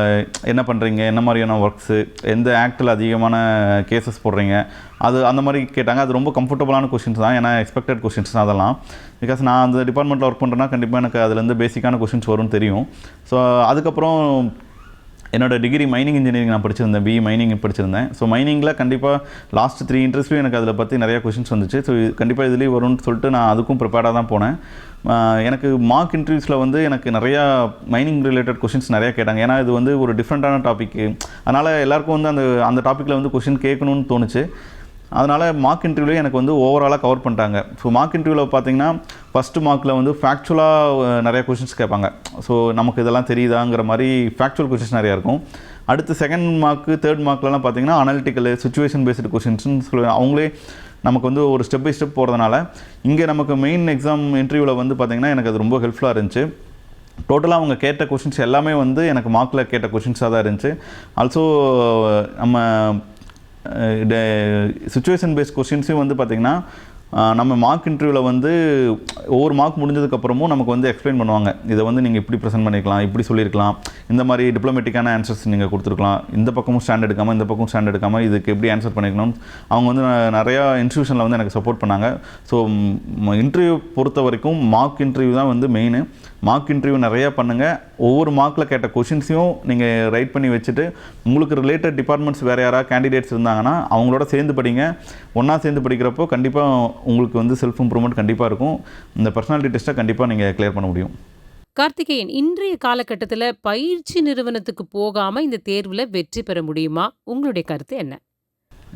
என்ன பண்ணுறீங்க என்ன மாதிரியான ஒர்க்ஸு எந்த ஆக்டில் அதிகமான கேசஸ் போடுறீங்க? அது அந்த மாதிரி கேட்டாங்க. அது ரொம்ப கம்ஃபர்டபுளான கொஷின்ஸ் தான். ஏன்னா எக்ஸ்பெக்டட் கொஷின்ஸ் தான் அதெல்லாம். பிகாஸ் நான் அந்த டிபார்ட்மெண்ட்டில் ஒர்க் பண்ணுறேன்னா கண்டிப்பாக எனக்கு அதுலேருந்து பேசிக்கான கொஷின்ஸ் வரும்னு தெரியும். ஸோ அதுக்கப்புறம் என்னோட டிகிரி மைனிங் இன்ஜினியரிங் நான் படிச்சிருந்தேன் பிஇ மைனிங் படிச்சிருந்தேன். ஸோ மைனிங்கில் கண்டிப்பாக லாஸ்ட் த்ரீ இன்ட்ரெஸ்ட்லையும் எனக்கு அதில் பற்றி நிறையா கொஷின்ஸ் வந்துச்சு. ஸோ கண்டிப்பாக இதுலேயும் வரும்னு சொல்லிட்டு நான் அதுக்கும் ப்ரிப்பேர்டாக தான் போனேன். எனக்கு மார்க் இன்டர்வியூஸில் வந்து எனக்கு நிறையா மைனிங் ரிலேட்டட் கொஷின்ஸ் நிறையா கேட்டாங்க. ஏன்னா இது வந்து ஒரு டிஃப்ரெண்ட்டான டாபிக் அதனால் எல்லாருக்கும் வந்து அந்த அந்த டாப்பிக்கில் வந்து கொஷின் கேட்கணும்னு தோணுச்சு. அதனால் மார்க் இன்டர்வியூலேயே எனக்கு வந்து ஓவராலாக கவர் பண்ணிட்டாங்க. ஸோ மார்க் இன்டர்வியூவில் பார்த்தீங்கன்னா ஃபஸ்ட்டு மார்க்கில் வந்து ஃபேக்சுவலாக நிறைய கொஷின்ஸ் கேட்பாங்க. ஸோ நமக்கு இதெல்லாம் தெரியுதாங்கிற மாதிரி ஃபேக்சுவல் கொஷின்ஸ் நிறையா இருக்கும். அடுத்து செகண்ட் மார்க்கு தேர்ட் மார்க்லலாம் பார்த்தீங்கன்னா அனாலிட்டிக்கல் சுச்சுவேஷன் பேஸ்டு கொஷின்ஸ்னு சொல்லி அவங்களே நமக்கு வந்து ஒரு ஸ்டெப் பை ஸ்டெப் போகிறதுனால இங்கே நமக்கு மெயின் எக்ஸாம் இன்டர்வியூவில் வந்து பார்த்திங்கன்னா எனக்கு அது ரொம்ப ஹெல்ப்ஃபுல்லாக இருந்துச்சு. டோட்டலாக அவங்க கேட்ட கொஷின்ஸ் எல்லாமே வந்து எனக்கு மார்க்கில் கேட்ட கொஷின்ஸாக தான் இருந்துச்சு. ஆல்சோ நம்ம சுச்சுவேஷன் பேஸ்ட் கொஷின்ஸையும் வந்து பார்த்திங்கன்னா நம்ம மார்க் இன்டர்வியூவில் வந்து ஒவ்வொரு மார்க் முடிஞ்சதுக்கப்புறமும் நமக்கு வந்து எக்ஸ்பிளைன் பண்ணுவாங்க. இதை வந்து நீங்கள் இப்படி ப்ரெசென்ட் பண்ணிக்கலாம் இப்படி சொல்லியிருக்கலாம். இந்த மாதிரி டிப்ளமேட்டிக்கான ஆன்சர்ஸ் நீங்கள் கொடுத்துருக்கலாம். இந்த பக்கமும் ஸ்டாண்ட் எடுக்காமல் இந்த பக்கமும் ஸ்டாண்ட் எடுக்காமல் இதுக்கு எப்படி ஆன்சர் பண்ணிக்கணும். அவங்க வந்து நிறையா இன்ஸ்டியூஷனில் வந்து எனக்கு சப்போர்ட் பண்ணாங்க. ஸோ இன்டர்வியூ பொறுத்த வரைக்கும் மார்க் இன்டர்வியூ தான் வந்து மெயின் மார்க் இன்டர்வியூ நிறையா பண்ணுங்கள் ஒவ்வொரு மார்க்கில் கேட்ட கொஷின்ஸையும் நீங்கள் ரைட் பண்ணி வச்சுட்டு உங்களுக்கு ரிலேட்டட் டிபார்ட்மெண்ட்ஸ் வேறு யாராவது கேண்டிடேட்ஸ் இருந்தாங்கன்னா அவங்களோட சேர்ந்து படிங்க. ஒன்றா சேர்ந்து படிக்கிறப்போ கண்டிப்பாக உங்களுக்கு வந்து செல்ஃப் இம்ப்ரூவ்மெண்ட் கண்டிப்பாக இருக்கும். இந்த பர்சனாலிட்டி டெஸ்ட்டை கண்டிப்பாக நீங்கள் கிளியர் பண்ண முடியும். கார்த்திகேயன் இன்றைய காலகட்டத்தில் பயிற்சி நிறுவனத்துக்கு போகாமல் இந்த தேர்வில் வெற்றி பெற முடியுமா? உங்களுடைய கருத்து என்ன?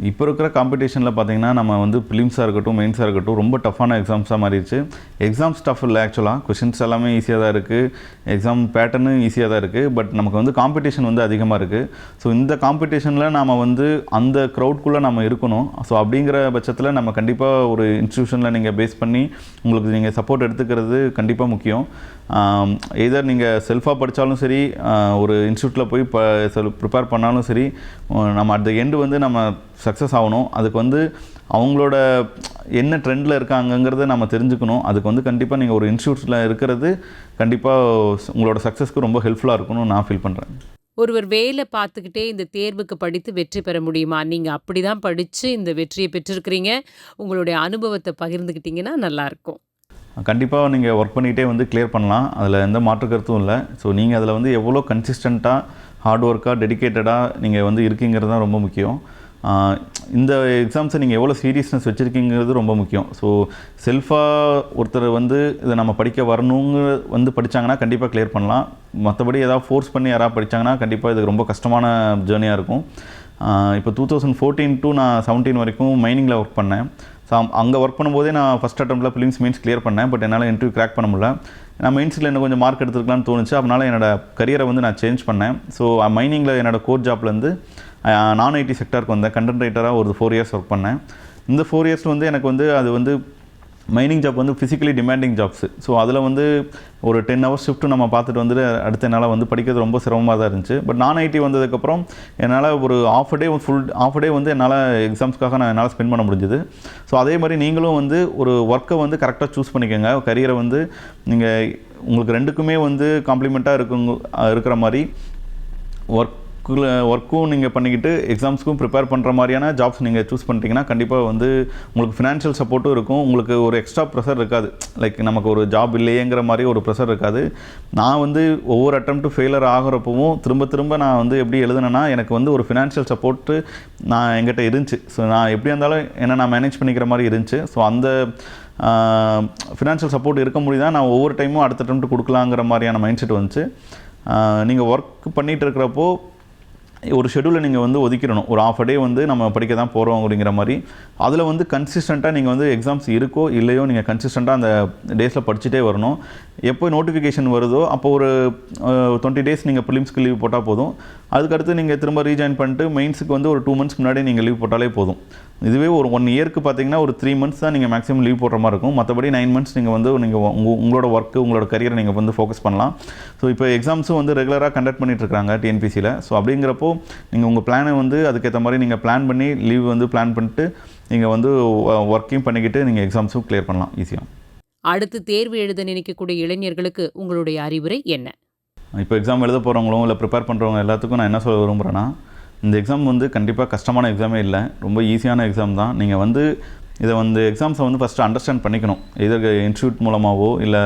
இப்போ இருக்கிற காம்படிஷனில் பார்த்தீங்கன்னா நம்ம வந்து ஃபிலிம்ஸாக இருக்கட்டும் மெயின்ஸாக இருக்கட்டும் ரொம்ப டஃப்பான எக்ஸாம்ஸாக மாறிடுச்சு. எக்ஸாம்ஸ் டஃப் இல்லை ஆக்சுவலாக கொஷின்ஸ் எல்லாமே ஈஸியாக தான் இருக்குது எக்ஸாம் பேட்டர்னும் ஈஸியாக தான் இருக்குது பட் நமக்கு வந்து காம்படிஷன் வந்து அதிகமாக இருக்குது ஸோ இந்த காம்படிஷனில் நாம் வந்து அந்த க்ரௌட்குள்ளே நம்ம இருக்கணும். ஸோ அப்படிங்கிற பட்சத்தில் நம்ம கண்டிப்பாக ஒரு இன்ஸ்டியூஷனில் நீங்கள் பேஸ் பண்ணி உங்களுக்கு நீங்கள் சப்போர்ட் எடுத்துக்கிறது கண்டிப்பாக முக்கியம். எதர் நீங்கள் செல்ஃபாக படித்தாலும் சரி ஒரு இன்ஸ்டியூட்டில் போய் ப ப்ரிப்பேர் பண்ணாலும் சரி நம்ம அட் த எண்டு வந்து நம்ம சக்ஸஸ் ஆகணும். அதுக்கு வந்து அவங்களோட என்ன ட்ரெண்டில் இருக்காங்கங்கிறத நம்ம தெரிஞ்சுக்கணும். அதுக்கு வந்து கண்டிப்பாக நீங்கள் ஒரு இன்ஸ்டியூட்டில் இருக்கிறது கண்டிப்பாக உங்களோட சக்ஸஸ்க்கு ரொம்ப ஹெல்ப்ஃபுல்லாக இருக்கும்னு நான் ஃபீல் பண்ணுறேன் ஒருவர் வேலை பார்த்துக்கிட்டே இந்த தேர்வுக்கு படித்து வெற்றி பெற முடியுமா? நீங்க அப்படிதான் படிச்சு இந்த வெற்றியை பெற்றிருக்கிறீங்க. உங்களுடைய அனுபவத்தை பகிர்ந்துக்கிட்டீங்கன்னா நல்லா இருக்கும். கண்டிப்பாக நீங்கள் ஒர்க் பண்ணிகிட்டே வந்து கிளியர் பண்ணலாம். அதில் எந்த மாற்று கருத்தும் இல்லை. ஸோ நீங்கள் அதில் வந்து எவ்வளோ கன்சிஸ்டண்ட்டாக ஹார்ட் ஒர்க்காக டெடிக்கேட்டடாக நீங்கள் வந்து இருக்கீங்கிறது தான் ரொம்ப முக்கியம். இந்த எக்ஸாம்ஸை நீங்கள் எவ்வளோ சீரியஸ்னஸ் வச்சுருக்கீங்கிறது ரொம்ப முக்கியம். ஸோ செல்ஃபாக ஒருத்தர் வந்து இதை நம்ம படிக்க வரணுங்க வந்து படித்தாங்கன்னா கண்டிப்பாக கிளியர் பண்ணலாம். மற்றபடி ஏதாவது ஃபோர்ஸ் பண்ணி யாராவது படித்தாங்கன்னா கண்டிப்பாக இது ரொம்ப கஷ்டமான ஜேர்னியாக இருக்கும். இப்போ டூ தௌசண்ட் ஃபோர்டீன் டு நான் செவன்டீன் வரைக்கும் மைனிங்கில் ஒர்க் பண்ணேன். ஸோ அங்கே ஒர்க் பண்ணும்போதே நான் ஃபஸ்ட் அட்டம்ப்டில் ஃபிலிம்ஸ் மீன்ஸ் கிளியர் பண்ணேன். பட் என்னால் இன்டர்வியூ கிராக் பண்ண முடியல. நான் மெயின்ஸில் என்ன கொஞ்சம் மார்க் எடுத்துருக்கலாம்னு தோணுச்சு. அதனால் என்னோட கரியரை வந்து நான் சேஞ்ச் பண்ணேன். ஸோ மைனிங்கில் என்னோட கோர் ஜாப்லேருந்து நான் ஐடி செக்டருக்கு வந்தேன். கண்டென்ட் ரைட்டராக ஒரு ஃபோர் இயர்ஸ் ஒர்க் பண்ணேன். இந்த ஃபோர் இயர்ஸில் வந்து எனக்கு வந்து அது வந்து மைனிங் ஜாப் வந்து ஃபிசிக்கலி டிமாண்டிங் ஜாப்ஸு ஸோ அதில் வந்து ஒரு டென் ஹவர்ஸ் ஷிஃப்ட் நம்ம பார்த்துட்டு வந்துட்டு அடுத்த என்னால் வந்து படிக்கிறது ரொம்ப சிரமமாக தான் இருந்துச்சு. பட் நான் ஐடி வந்ததுக்கப்புறம் என்னால் ஒரு half day full half day வந்து என்னால் எக்ஸாம்ஸ்க்காக நான் என்னால் ஸ்பெண்ட் பண்ண முடிஞ்சுது. ஸோ அதே மாதிரி நீங்களும் வந்து ஒரு ஒர்க்கை வந்து கரெக்டாக சூஸ் பண்ணிக்கோங்க. கரியரை வந்து நீங்கள் உங்களுக்கு ரெண்டுக்குமே வந்து காம்ப்ளிமெண்ட்டாக இருக்குங்க இருக்கிற மாதிரி ஒர்க் ஒர்க்கும் நீங்கள் பண்ணிக்கிட்டு எக்ஸாம்ஸ்க்கும் ப்ரிப்பேர் பண்ணுற மாதிரியான ஜாப்ஸ் நீங்கள் சூஸ் பண்ணிட்டீங்கன்னா கண்டிப்பாக வந்து உங்களுக்கு ஃபினான்ஷியல் சப்போர்ட்டும் இருக்கும். உங்களுக்கு ஒரு எக்ஸ்ட்ரா ப்ரெஷர் இருக்காது. லைக் நமக்கு ஒரு ஜாப் இல்லையேங்கிற மாதிரி ஒரு ப்ரெஷர் இருக்காது. நான் வந்து ஒவ்வொரு அட்டம்ப்ட்டு ஃபெயிலர் ஆகிறப்பவும் திரும்ப திரும்ப நான் வந்து எப்படி எழுதுனேன்னா எனக்கு வந்து ஒரு ஃபினான்ஷியல் சப்போர்ட்டு நான் என்கிட்ட இருந்துச்சு. ஸோ நான் எப்படி இருந்தாலும் என்ன நான் மேனேஜ் பண்ணிக்கிற மாதிரி இருந்துச்சு. ஸோ அந்த ஃபினான்ஷியல் சப்போர்ட் இருக்க முடியுதா? நான் ஒவ்வொரு டைமும் அடுத்த அட்டம்ப்ட் கொடுக்கலாங்கிற மாதிரியான மைண்ட் செட் வந்துச்சு நீங்கள் ஒர்க் பண்ணிகிட்டு இருக்கிறப்போ ஒரு ஷெடியூலை நீங்கள் வந்து ஒதுக்கிடணும். ஒரு ஆஃப் டே வந்து நம்ம படிக்க தான் போகிறோம் அப்படிங்கிற மாதிரி. அதில் வந்து கன்சிஸ்டண்ட்டாக நீங்கள் வந்து எக்ஸாம்ஸ் இருக்கோ இல்லையோ நீங்கள் கன்சிஸ்டண்ட்டாக அந்த டேஸில் படிச்சுட்டே வரணும். எப்போ நோட்டிஃபிகேஷன் வருதோ அப்போ ஒரு டுவெண்ட்டி டேஸ் நீங்கள் ப்ரிலிம்ஸ்க்கு லீவ் போட்டால் போதும். அதுக்கடுத்து நீங்கள் திரும்ப ரீஜாயின் பண்ணிட்டு மெயின்ஸுக்கு வந்து ஒரு டூ மந்த்ஸ் முன்னாடி நீங்கள் லீவ் போட்டாலே போதும். இதுவே ஒரு ஒன் இயர்க்கு பார்த்தீங்கன்னா ஒரு த்ரீ மந்த்ஸ் தான் நீங்கள் மேக்ஸிமம் லீவ் போடுற மாதிரி இருக்கும். மற்றபடி நைன் மந்த்ஸ் நீங்கள் வந்து நீங்கள் உங்க- உங்களோட ஒர்க்கு உங்களோட கரியரை நீங்கள் வந்து ஃபோக்கஸ் பண்ணலாம். ஸோ இப்போ எக்ஸாம்ஸும் வந்து ரெகுலராக கண்டக்ட் பண்ணிட்டு இருக்காங்க டிஎன்பிசியில் ஸோ அப்படிங்கிறப்போ நீங்கள் உங்கள் பிளானை வந்து அதுக்கேற்ற மாதிரி நீங்கள் பிளான் பண்ணி லீவ் வந்து பிளான் பண்ணிட்டு நீங்கள் வந்து ஒர்க்கையும் பண்ணிக்கிட்டு நீங்கள் எக்ஸாம்ஸும் கிளியர் பண்ணலாம். ஈஸியாக அடுத்து தேர்வு எழுத நினைக்கக்கூடிய இளைஞர்களுக்கு உங்களுடைய அறிவுரை என்ன? இப்போ எக்ஸாம் எழுத போகிறவங்களும் இல்லை ப்ரிப்பேர் பண்ணுறவங்க எல்லாத்துக்கும் நான் என்ன சொல்ல விரும்புகிறேன்னா இந்த எக்ஸாம் வந்து கண்டிப்பாக கஷ்டமான எக்ஸாமே இல்லை. ரொம்ப ஈஸியான எக்ஸாம் தான். நீங்கள் வந்து இதை வந்து எக்ஸாம்ஸை வந்து ஃபஸ்ட்டு அண்டர்ஸ்டாண்ட் பண்ணிக்கணும். இதற்கு இன்ஸ்டியூட் மூலமாகவோ இல்லை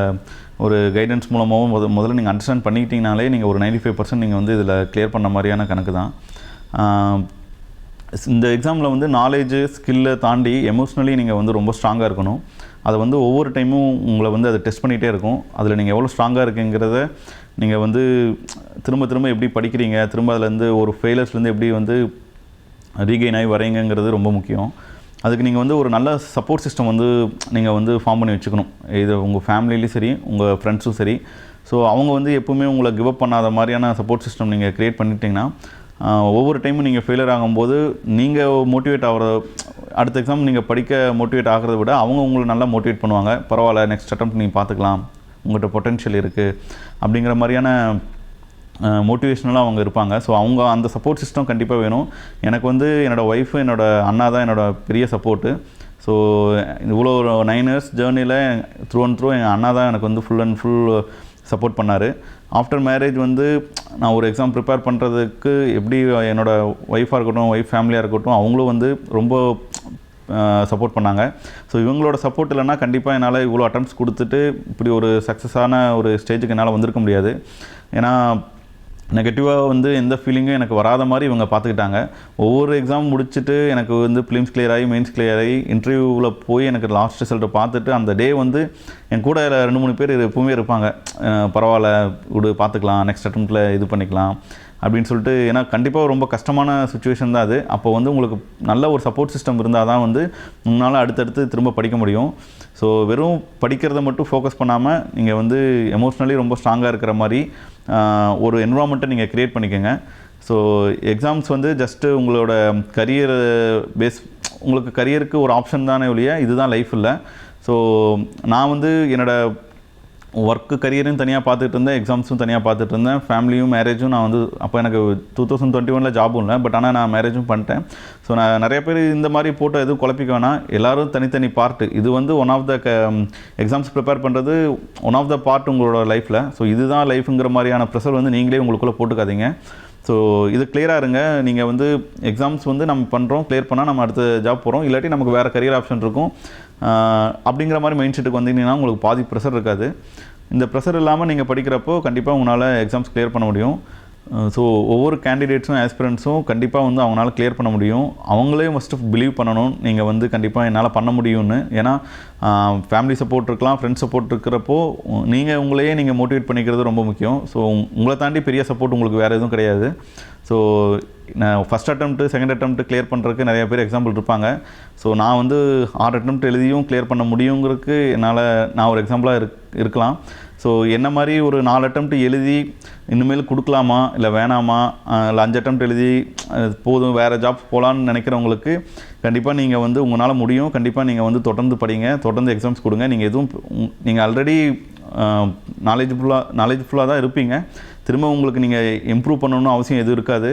ஒரு கைடன்ஸ் மூலமாகவும் முத முதல்ல நீங்கள் அண்டர்ஸ்டாண்ட் பண்ணிக்கிட்டீங்கனாலே நீங்கள் ஒரு 95% ஃபைவ் பர்சன்ட் நீங்கள் வந்து இதில் கிளியர் பண்ண மாதிரியான கணக்கு தான். இந்த எக்ஸாமில் வந்து நாலேஜு ஸ்கில்லை தாண்டி எமோஷ்னலி நீங்கள் வந்து ரொம்ப ஸ்ட்ராங்காக இருக்கணும். அதை வந்து ஒவ்வொரு டைமும் உங்களை வந்து அதை டெஸ்ட் பண்ணிகிட்டே இருக்கும். அதில் நீங்கள் எவ்வளோ ஸ்ட்ராங்காக இருக்குங்கிறத நீங்கள் வந்து திரும்ப திரும்ப எப்படி படிக்கிறீங்க திரும்ப அதுலேருந்து ஒரு ஃபெயிலர்ஸ்லேருந்து எப்படி வந்து ரீகெயின் ஆகி வரீங்கங்கிறது ரொம்ப முக்கியம். அதுக்கு நீங்கள் வந்து ஒரு நல்ல சப்போர்ட் சிஸ்டம் வந்து நீங்கள் வந்து ஃபார்ம் பண்ணி வச்சுக்கணும். இது உங்கள் ஃபேமிலிலையும் சரி உங்கள் ஃப்ரெண்ட்ஸும் சரி. ஸோ அவங்க வந்து எப்போவுமே உங்களை கிவ் அப் பண்ணாத மாதிரியான சப்போர்ட் சிஸ்டம் நீங்கள் க்ரியேட் பண்ணிட்டீங்கன்னா ஒவ்வொரு டைமும் நீங்கள் ஃபெயிலியர் ஆகும்போது நீங்கள் மோட்டிவேட் ஆகிற அடுத்த எக்ஸாம் நீங்கள் படிக்க மோட்டிவேட் ஆகிறத விட அவங்க உங்களை நல்லா மோட்டிவேட் பண்ணுவாங்க. பரவாயில்ல நெக்ஸ்ட் அட்டம் நீங்கள் பார்த்துக்கலாம். உங்கள்கிட்ட பொட்டென்ஷியல் இருக்குது அப்படிங்கிற மாதிரியான மோட்டிவேஷ்னலாக அவங்க இருப்பாங்க. ஸோ அவங்க அந்த சப்போர்ட் சிஸ்டம் கண்டிப்பாக வேணும். எனக்கு வந்து என்னோடய ஒய்ஃபு என்னோடய அண்ணா தான் என்னோட பெரிய சப்போர்ட்டு ஸோ இவ்வளோ ஒரு நைன் இயர்ஸ் ஜேர்னியில் த்ரூ அண்ட் த்ரூ எங்கள் அண்ணா தான் எனக்கு வந்து ஃபுல் அண்ட் ஃபுல் சப்போர்ட் பண்ணார். ஆஃப்டர் மேரேஜ் வந்து நான் ஒரு எக்ஸாம் ப்ரிப்பேர் பண்ணுறதுக்கு எப்படி என்னோடய ஒய்ஃபாக இருக்கட்டும் ஒய்ஃப் ஃபேமிலியாக இருக்கட்டும் அவங்களும் வந்து ரொம்ப சப்போர்ட் பண்ணாங்க. ஸோ இவங்களோட சப்போர்ட் இல்லைன்னா கண்டிப்பாக என்னால் இவ்வளோ அட்டம்ப்ட்ஸ் கொடுத்துட்டு இப்படி ஒரு சக்ஸஸான ஒரு ஸ்டேஜுக்கு என்னால் வந்திருக்க முடியாது. ஏன்னா நெகட்டிவாக வந்து எந்த ஃபீலிங்கும் எனக்கு வராத மாதிரி இவங்க பார்த்துக்கிட்டாங்க ஒவ்வொரு எக்ஸாம் முடிச்சுட்டு எனக்கு வந்து ஃபிலிம்ஸ் கிளியர் ஆகி மெயின்ஸ் கிளியர் ஆகி இன்டர்வியூவில் போய் எனக்கு லாஸ்ட் ரிசல்ட்டை பார்த்துட்டு அந்த டே வந்து என் கூட ரெண்டு மூணு பேர் எப்பவுமே இருப்பாங்க. பரவாயில்ல விடு பார்த்துக்கலாம் நெக்ஸ்ட் அட்டம்ப்டில் இது பண்ணிக்கலாம் அப்படின்னு சொல்லிட்டு ஏன்னா கண்டிப்பாக ரொம்ப கஷ்டமான சுச்சுவேஷன் தான் அது. அப்போ வந்து உங்களுக்கு நல்ல ஒரு சப்போர்ட் சிஸ்டம் இருந்தால் தான் வந்து உங்களால் அடுத்தடுத்து திரும்ப படிக்க முடியும். ஸோ வெறும் படிக்கிறத மட்டும் ஃபோக்கஸ் பண்ணாமல் நீங்கள் வந்து எமோஷ்னலி ரொம்ப ஸ்ட்ராங்காக இருக்கிற மாதிரி ஒரு என்வரான்மெண்ட்டை நீங்கள் க்ரியேட் பண்ணிக்கோங்க. ஸோ எக்ஸாம்ஸ் வந்து ஜஸ்ட்டு உங்களோட கரியர் பேஸ் உங்களுக்கு கரியருக்கு ஒரு ஆப்ஷன் தானே ஒழிய இதுதான் லைஃப் இல்லை. ஸோ நான் வந்து என்னோடய ஒர்க்கு கரியரும் தனியாக பார்த்துட்டு இருந்தேன் எக்ஸாம்ஸும் தனியாக பார்த்துட்டு இருந்தேன் ஃபேமிலியும் மேரேஜும் நான் வந்து அப்போ எனக்கு டூ தௌசண்ட் டுவெண்ட்டி ஒனில் ஜாபும் இல்லை பட் ஆனால் நான் மேரேஜும் பண்ணிட்டேன். ஸோ நான் நிறைய பேர் இந்த மாதிரி போட்டோ எதுவும் குழப்பிக்க வேணாம். எல்லோரும் தனித்தனி பார்ட்டு இது வந்து ஒன் ஆஃப் த க எக்ஸாம்ஸ் ப்ரிப்பேர் பண்ணுறது ஒன் ஆஃப் த பார்ட் உங்களோட லைஃப்பில் ஸோ இதுதான் லைஃப்புங்கிற மாதிரியான ப்ரெஷர் வந்து நீங்களே உங்களுக்குள்ளே போட்டுக்காதீங்க. ஸோ இது கிளியராக இருங்க. நீங்கள் வந்து எக்ஸாம்ஸ் வந்து நம்ம பண்ணுறோம் கிளியர் பண்ணால் நம்ம அடுத்த ஜாப் போகிறோம் இல்லாட்டி நமக்கு வேறு கரியர் ஆப்ஷன் இருக்கும். அப்படிங்கிற மாதிரி மைண்ட் செட்டுக்கு வந்தீங்கன்னா உங்களுக்கு பாதி ப்ரெஷர் இருக்காது. இந்த ப்ரெஷர் இல்லாமல் நீங்கள் படிக்கிறப்போ கண்டிப்பாக உங்களால் எக்ஸாம்ஸ் கிளியர் பண்ண முடியும். ஸோ ஒவ்வொரு கேண்டிடேட்ஸும் ஆஸ்பிரண்ட்ஸும் கண்டிப்பாக வந்து அவங்களால கிளியர் பண்ண முடியும். அவங்களே ஃபஸ்ட்டு பிலீவ் பண்ணணும். நீங்கள் வந்து கண்டிப்பாக என்னால் பண்ண முடியும்னு. ஏன்னா ஃபேமிலி சப்போர்ட் இருக்கலாம் ஃப்ரெண்ட்ஸ் சப்போர்ட் இருக்கிறப்போ நீங்கள் உங்களையே நீங்கள் மோட்டிவேட் பண்ணிக்கிறது ரொம்ப முக்கியம். ஸோ உங்களை தாண்டி பெரிய சப்போர்ட் உங்களுக்கு வேறு எதுவும் கிடையாது. ஸோ நான் first attempt second attempt clear பண்ணுறதுக்கு நிறைய பேர் எக்ஸாம்பிள் இருப்பாங்க. ஸோ நான் வந்து ஆறு அட்டம்ப்ட் எழுதியும் கிளியர் பண்ண முடியுங்கிறதுக்கு என்னால் நான் ஒரு எக்ஸாம்பிளாக இருக் இருக்கலாம். ஸோ என்ன மாதிரி ஒரு நாலு அட்டம்ப்ட் எழுதி இனிமேல் கொடுக்கலாமா? இல்லை வேணாமா? இல்லை அஞ்சு அட்டம்ப்ட் எழுதி போதும் வேறு ஜாப் போகலான்னு நினைக்கிறவங்களுக்கு கண்டிப்பாக நீங்கள் வந்து உங்களால் முடியும். கண்டிப்பாக நீங்கள் வந்து தொடர்ந்து படிங்க. தொடர்ந்து எக்ஸாம்ஸ் கொடுங்க. நீங்கள் எதுவும் நீங்கள் ஆல்ரெடி நாலேஜ்ஃபுல்லாக நாலேஜ்ஃபுல்லாக தான் இருப்பீங்க. திரும்ப உங்களுக்கு நீங்கள் இம்ப்ரூவ் பண்ணணும்னு அவசியம் எதுவும் இருக்காது.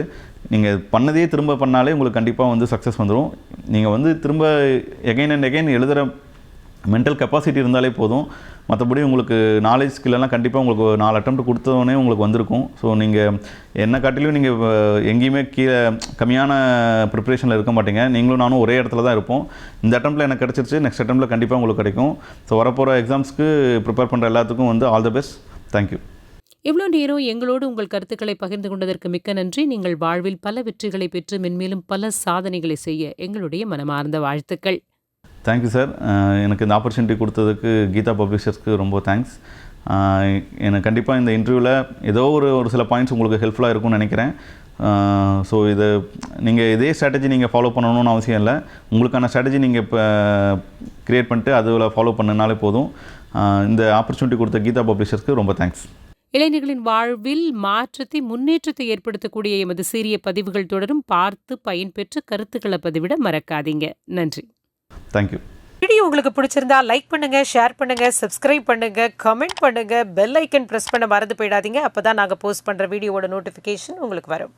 நீங்கள் பண்ணதே திரும்ப பண்ணாலே உங்களுக்கு கண்டிப்பாக வந்து சக்ஸஸ் வந்துடும் நீங்கள் வந்து திரும்ப எகைன் அண்ட் எகைன் எழுதுகிற மென்டல் கெப்பாசிட்டி இருந்தாலே போதும். மற்றபடி உங்களுக்கு நாலேஜ் ஸ்கில்லெல்லாம் கண்டிப்பாக உங்களுக்கு நாலு அட்டம் கொடுத்தோடனே உங்களுக்கு வந்திருக்கும். ஸோ நீங்கள் என்ன காட்டிலும் நீங்கள் எங்கேயுமே கீழே கம்மியான ப்ரிப்பரேஷனில் இருக்க மாட்டீங்க. நீங்களும் நானும் ஒரே இடத்துல தான் இருப்போம். இந்த அட்டம்ப்டில் எனக்கு கிடச்சிருச்சு. நெக்ஸ்ட் அட்டம்ப்டில் கண்டிப்பாக உங்களுக்கு கிடைக்கும். ஸோ வரப்போகிற எக்ஸாம்ஸ்க்கு ப்ரிப்பேர் பண்ணுற எல்லாத்துக்கும் வந்து ஆல் த பெஸ்ட் தேங்க்யூ இவ்வளோ நேரம் எங்களோடு உங்கள் கருத்துக்களை பகிர்ந்து கொண்டதற்கு மிக்க நன்றி. நீங்கள் வாழ்வில் பல வெற்றிகளை பெற்று மென்மேலும் பல சாதனைகளை செய்ய எங்களுடைய மனமார்ந்த வாழ்த்துக்கள். தேங்க்யூ சார் எனக்கு இந்த ஆப்பர்ச்சுனிட்டி கொடுத்ததுக்கு கீதா பப்ளிஷர்ஸ்க்கு ரொம்ப தேங்க்ஸ் எனக்கு கண்டிப்பாக இந்த இன்டர்வியூவில் ஏதோ ஒரு ஒரு சில பாயிண்ட்ஸ் உங்களுக்கு ஹெல்ப்ஃபுல்லாக இருக்கும்னு நினைக்கிறேன். ஸோ இது நீங்கள் இதே ஸ்ட்ராட்டஜி நீங்கள் ஃபாலோ பண்ணணும்னு அவசியம் இல்லை. உங்களுக்கான ஸ்ட்ராட்டஜி நீங்கள் இப்போ க்ரியேட் பண்ணிட்டு அதில் ஃபாலோ பண்ணனாலே போதும். இந்த ஆப்பர்ச்சுனிட்டி கொடுத்த கீதா பப்ளிஷர்ஸ்க்கு ரொம்ப தேங்க்ஸ் இளைஞர்களின் வாழ்வில் மாற்றத்தை முன்னேற்றத்தை ஏற்படுத்தக்கூடிய எமது சீரிய பதிவுகள் தொடரும் பார்த்து பயன்பெற்று கருத்துக்களை பதிவிட மறக்காதீங்க. நன்றி. தேங்க்யூ வீடியோ உங்களுக்கு பிடிச்சிருந்தா லைக் பண்ணுங்க ஷேர் பண்ணுங்க சப்ஸ்கிரைப் பண்ணுங்க கமெண்ட் பண்ணுங்க பெல் ஐக்கன் பிரஸ் பண்ண மறந்து போயிடாதீங்க. அப்பதான் நாங்க போஸ்ட் பண்ற வீடியோவோட நோட்டிபிகேஷன் உங்களுக்கு வரும்.